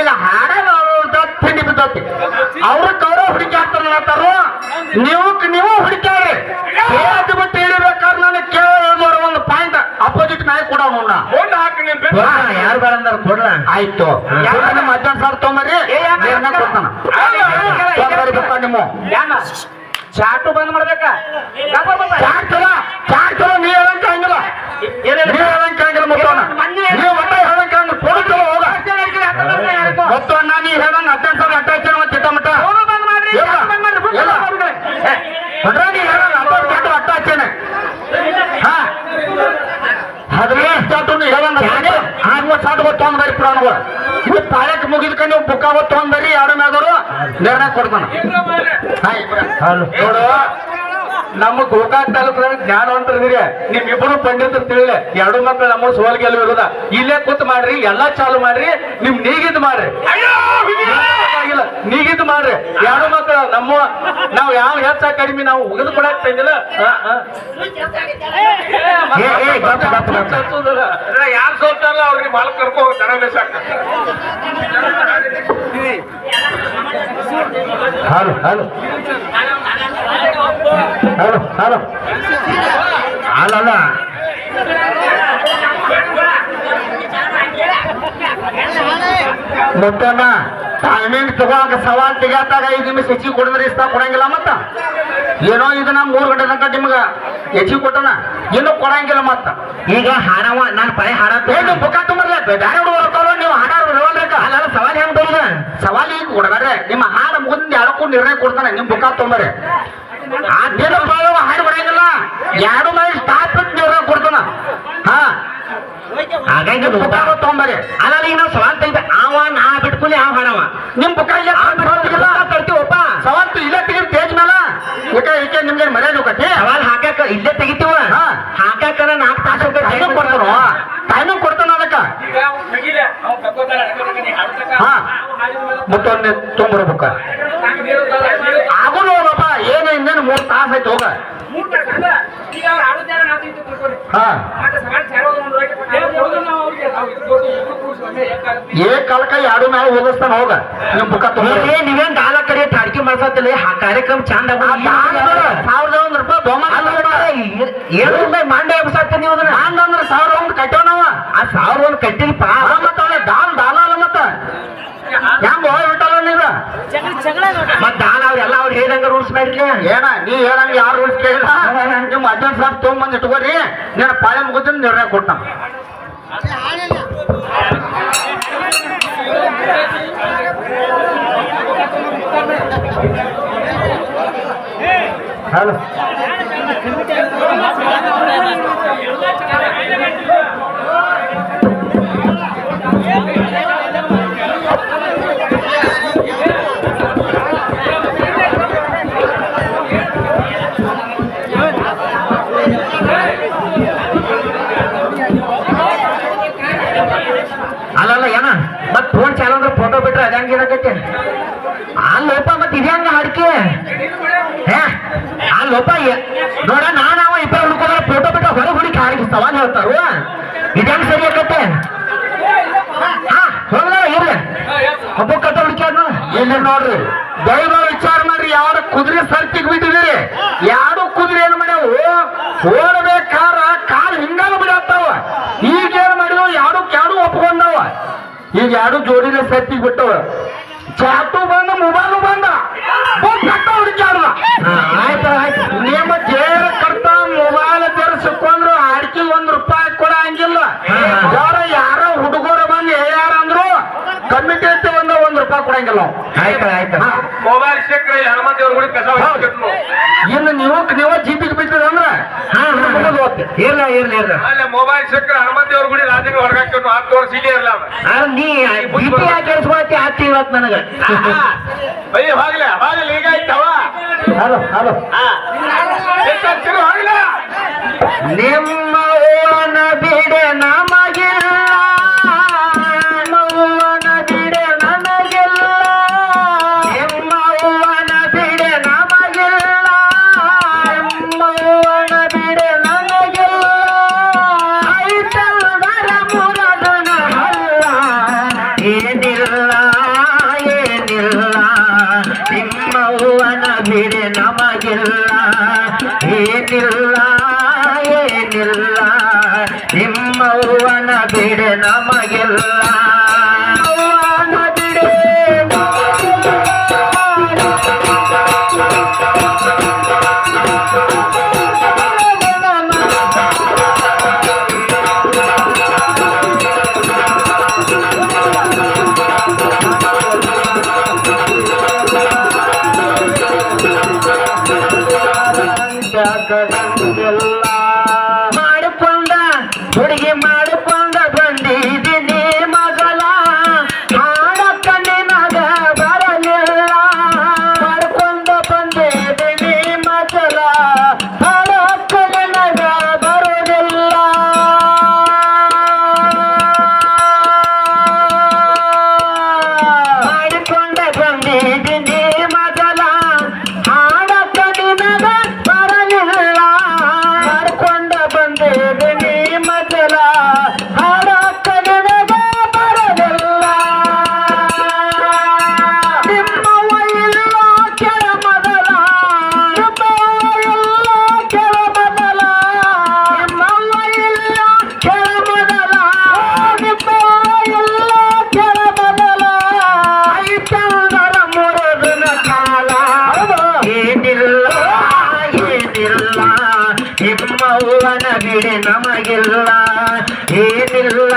Speaker 4: ಈಗ ಹಾಡೋದ ತಿಂಡಿ ಬಿದ್ದೈತಿ. ಅವ್ರಕ್ ಅವ್ರ ಹುಡುಕಿ ಹಾಕ್ತಾರ ನೀವು ನೀವು ಹುಡುಕ್ಯಾರಿ. ಹೇಳ್ದು ಬಿಟ್ಟು ಹೇಳಿಬೇಕಾದ್ರೆ ನಾನು ಕೇಳೋದ್ರ ಒಂದು ಪಾಯಿಂಟ್ ಅಪೋಸಿಟ್ ನಾಯಿ ಕೂಡ
Speaker 7: ಮುನ್ನ
Speaker 4: ಯಾರು ಬೇಡ ಅಂದಾರ ಕೊಡ್ಲ. ಆಯ್ತು. ಮಧ್ಯಾಹ್ನ ಸಾವಿರ ತೊಗೊಂಬರ್ರಿ. ನೀರ್ನ ಕೊಡ್ತಾನ. ನಿಮ್ಮ. ಚಾಟು ಬಂದ್ ಮಾಡ್ಬೇಕಾ? ಚಾಟ್ ಚಲೋ ಚಾಟ್ ಚಲೋ ನೀ ಹೇಳಂಕ ಹಂಗಿಲ್ಲ ನೀ ಹೇಳಂಕ ಹಂಗಿಲ್ಲ ಮುತ್ತಣ್ಣ ನೀವು ಒಟ್ಟ ಹೇಳಂಕ ಹಂಗ ಕೊಡು ಚಲೋ ಹೋಗ ಮುತ್ತಣ್ಣ ನೀ ಹೇಳಂಗ ಹದಿನೆಂಟು ಸಾವಿರ ಅಟ್ಟ ಹಚ್ಚಿನ ಮತ್ತೆ ಇಟ್ಟ ಮಟ್ಟ ಹೊಡ್ರ ನೀ ಹೇಳಂಗ ಹತ್ತೊಂದು ಗಂಟೆ ಅಟ್ಟ ಹಚ್ಚೇನೆ ಹಾ ಹದಿನೈದು ಚಾಟು ನೀ ಹೇಳಂಗ ಆಗುವ ಚಾಟು ತೊಗೊಂಡ್ ಬರಿ ಪ್ರಾಣಗಳು ಇದು ಪಾಯಕ್ ಮುಗಿದ್ಕೊಂಡು ನೀವು ಬುಕ್ಕ ತೊಗೊಂಡ್ ಬರಿ ಎರಡು ಮೇದವರು ನಿರ್ಣಯ ಕೊಡ್ತಾನ
Speaker 7: ನೋಡು ನಮ್ಮ ಗೋಕಾಕ್ ತಾಲೂಕಿನ ಜ್ಞಾನವಂತರಿದ್ದೀರಿ. ನಿಮ್ ಇಬ್ಬರು ಪಂಡಿತರು ತಿಳಿಲೆ. ಎರಡು ಮಕ್ಕಳು ನಮ್ಮ ಸೋಲ್ ಗೆಲುವು ಇರೋದ ಇಲ್ಲೇ ಕೂತ್ ಮಾಡ್ರಿ ಎಲ್ಲಾ ಚಾಲು ಮಾಡ್ರಿ ನಿಮ್ ನೀಗಿದ್ ಮಾಡ್ರಿ ನೀಗಿದ್ ಮಾಡ್ರಿ ಎರಡು ಮಕ್ಕಳು ನಮ್ಮ ನಾವ್ ಯಾವ ಹೆಚ್ಚ ಕಡಿಮೆ ನಾವು ಉಗಿದು ಕೊಡಕ್ ತಂದಿಲ್ಲ. ಯಾರು ಸೋತಾರಲ್ಲ ಅವ್ರಿಗೆ ಮಾಲ್ ಕರ್ಕೋ ತರ ಬೇಸಾಕ
Speaker 4: ಹಲೋ ಹಲೋ. Hello hello. ಅಲ್ಲಲ್ಲ ಮತ್ತಮ್ಮ ಟೈಮಿಂಗ್ ತಗೋಕ ಸವಾಲ್ ತೆಗಾತಾಗ ಐದು ನಿಮಿಷ ಹೆಚ್ಚಿಗೆ ಕೊಡಿದ್ರೆ ಇಷ್ಟ ಕೊಡಂಗಿಲ್ಲ ಮತ್ತ? ಏನೋ ಇದನ್ನ ಮೂರು ಗಂಟೆ ತನಕ ನಿಮ್ಗ ಹೆಚ್ಚಿಗೆ ಕೊಟ್ಟನ? ಏನೋ ಕೊಡಂಗಿಲ್ಲ ಮತ್ತ? ಈಗ ಹಾರವ ನಾನು ಪರಿ ಹಾರ ಏನು ಬುಕ್ಕ ತುಂಬ ಬೇರೆ ಹುಡುಗರು ನೀವು ಹಾಡ ಅಲ್ಲ ಸವಾಲ್ ಹೆಂಗ್ ಸವಾಲ್ ಈಗ ನಿಮ್ಮ ಹಾಡ ಮುಂದೆ ಎಳಕು ನಿರ್ಣಯ ಕೊಡ್ತಾನೆ ನಿಮ್ ಬುಕ್ಕ ದಿನ ಅದೇನಪ್ಪ ಹಾಡು ಬರಂಗಿಲ್ಲ ಎರಡು ಮೈ ಸ್ಟಾಪ್ ನಿರ್ಣಯ ಕೊಡ್ತಾನ? ಹಾ. ಹಾಗಾಗಿ ಬುಕ್ಕ ತೊಂಬರ್ರಿ ಅಲ್ಲ ಈಗ ನಾವು ಸವಾಲ್ ತೆಗಿದ. ಅವ ನಾ ಬಿಟ್ಕೊಳ್ಳಿ ಆ ಹಾಡವ? ನಿಮ್ ಬುಕ್ಕ ಇಲ್ಲ ತರ್ತೀವಪ್ಪ. ಸವಾಲ್ ಇಲ್ಲೇ ತೆಗಿ ತೇಜ್ ಮೇಲ ಈಕೆ ಈಕೆ ನಿಮ್ಗೆ ಮರ್ಯಾದೆ ಹೋಗತ್ತೆ ಸವಾಲ್ ಇಲ್ಲೇ ತೆಗಿತೀವ? ಹಾಕಾಕ ನಾಲ್ಕು ತಾಸು ಟೈಮ್ ಅದಕ್ಕ ಹಾ ಮತ್ತೊಂದು ತೊಂಬರ್ಬೇಕ ಆಗುನು ಹೋಗಪ್ಪ ಏನು ಇನ್ನೇನು ಮೂರು ತಾಸ ಆಯ್ತು ಹೋಗ. ಹಾ. ಏ ಯಾರು ಮೇಲೆ ಹೋಗಿಸ್ತಾನ ಹೋಗ. ನಿಮ್ ಬುಕ್ಕ ತೊಗೊಂಡ್ರೆ ನೀವೇನ್ ದಾಲ ಕಡೆ ತಾಡ್ಕಿ ಮಾಡ್ಸತ್ತಿಲ್ಲ? ಆ ಕಾರ್ಯಕ್ರಮ ಚಂದ ಸಾವಿರದ ಒಂದ್ ರೂಪಾಯಿ ಬಹುಮಾನ ರೂಪಾಯಿ ಮಂಡೆ ಎಬ್ಸಾಕ್ತ ನೀವು ಅದನ್ನ? ಮಂಡ ಅಂದ್ರೆ ಸಾವಿರ ಒಂದ್ ಕಟ್ಟೋ ನಾವ ಆ ಸಾವಿರ ಒಂದ್ ಕಟ್ಟಿಲ್ಪ ಮತ್ತ ದಾಲ್ ದಾಲ ಅಲ್ಲ ಮತ್ತ. ಹೆಂಗ್ ಹೋಗಿ ಬಿಟ್ಟಲ್ಲ ನೀವ ಮತ್ ನಾನು ಅವ್ರೆಲ್ಲ ಅವ್ರು ಹೇಳ್ದಂಗ ರೂಲ್ಸ್ ಮಾಡಿರ್ಲಿ ಏನ ನೀ ಹೇಳಂಗ ಯಾರು ರೂಲ್ಸ್ ಕೇಳಿಲ್ಲ? ನಿಮ್ ಅಡ್ವಾನ್ಸ್ ಸಾರ್ ತೊಗೊಂಬಂದ್ ಇಟ್ಕೋರಿ ನೀನು ಪಾಳೆ ಮುಗಿದ ನಿರ್ಣಯ ಕೊಟ್ಟ ಹಲೋ ಓಡಬೇಕಾರ ಕಾಲು ಹಿಂಗಾಲ ಬಿಡತ್ತಾವ. ಈಗ ಏನ್ ಯಾರು ಕ್ಯಾಡು ಒಪ್ಕೊಂಡವ. ಈಗ ಯಾರು ಜೋಡಿನ ಸತ್ತಿಗೆ ಬಿಟ್ಟವ. ಚಾಟು ಬಂದ ಮೊಬೈಲು ಬಂದ ಬುಕ್ ಕಟ್ಟ ಹುಡುಕ್ಯಾಡ್ದ ಆಯ್ತು ಆಯ್ತು ನಿಮ್ಮ ಜೇರ ಕರ್ತ ಮೊಬೈಲ್ ತೆರೆಸಿಕೊಂಡ್ರು ಅಡಿಕೆ ಒಂದ್ ರೂಪಾಯಿ ಕೊಡ ಹಂಗಿಲ್ಲ ಯಾರ ಯಾರ ಹುಡುಗರು ಬಂದು ಯಾರ ಅಂದ್ರು ಕಮಿಟಿ ಐತಿ ಒಂದ ಒಂದ್ ರೂಪಾಯಿ ಕೊಡಂಗಿಲ್ಲ. ಆಯ್ತ ಆಯ್ತು.
Speaker 7: ಮೊಬೈಲ್ ಸಿಕ್ಕ್ರೆ ಹನುಮಂತ ಅವ್ರ ಗುಡಿ ಕಸ.
Speaker 4: ಇನ್ನು ನೀವು ನೀವು ಜೀಪಿಗೆ ಬಿಟ್ಟಿದಂದ್ರ ಇರ್ಲ ಇರ್ಲ ಇರ್ಲ.
Speaker 7: ಅಲ್ಲ ಮೊಬೈಲ್ ಸಿಕ್ಕ್ರೆ ಹನುಮಂತ ದೇವ್ರ ಗುಡಿ ರಾತ್ರಿ ಹೊರಗಾಕಿಟ್ಟು ಹತ್ತು ವರ್ಷ ಇಲ್ಲಿ ಇರಲ್ಲ ಅವ.
Speaker 4: ನೀ ಬಿಪಿ ಯಾಕೆ ಕೆಲ್ಸಕೊಳತಿ ಆತಿ ಇವತ್ತು ನನಗ.
Speaker 7: ಅಯ್ಯ ಹೋಗ್ಲಿ ಹೋಗ್ಲಿ ಈಗ ಆಯ್ತವ?
Speaker 1: Hello hello. ನಿಮ್ಮವನ ಬಿಡೆ ನಮಗಿಲ್ಲ ಏನಿಲ್ಲ ಏನಿಲ್ಲ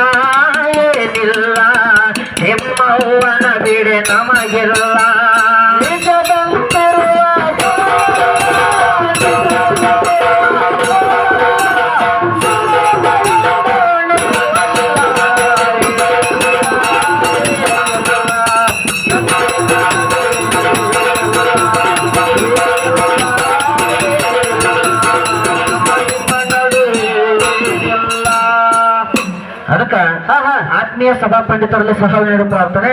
Speaker 1: ಸಭಾ ಪಂಡಿತರಲ್ಲಿ ಸಹ ಪ್ರಾರ್ಥನೆ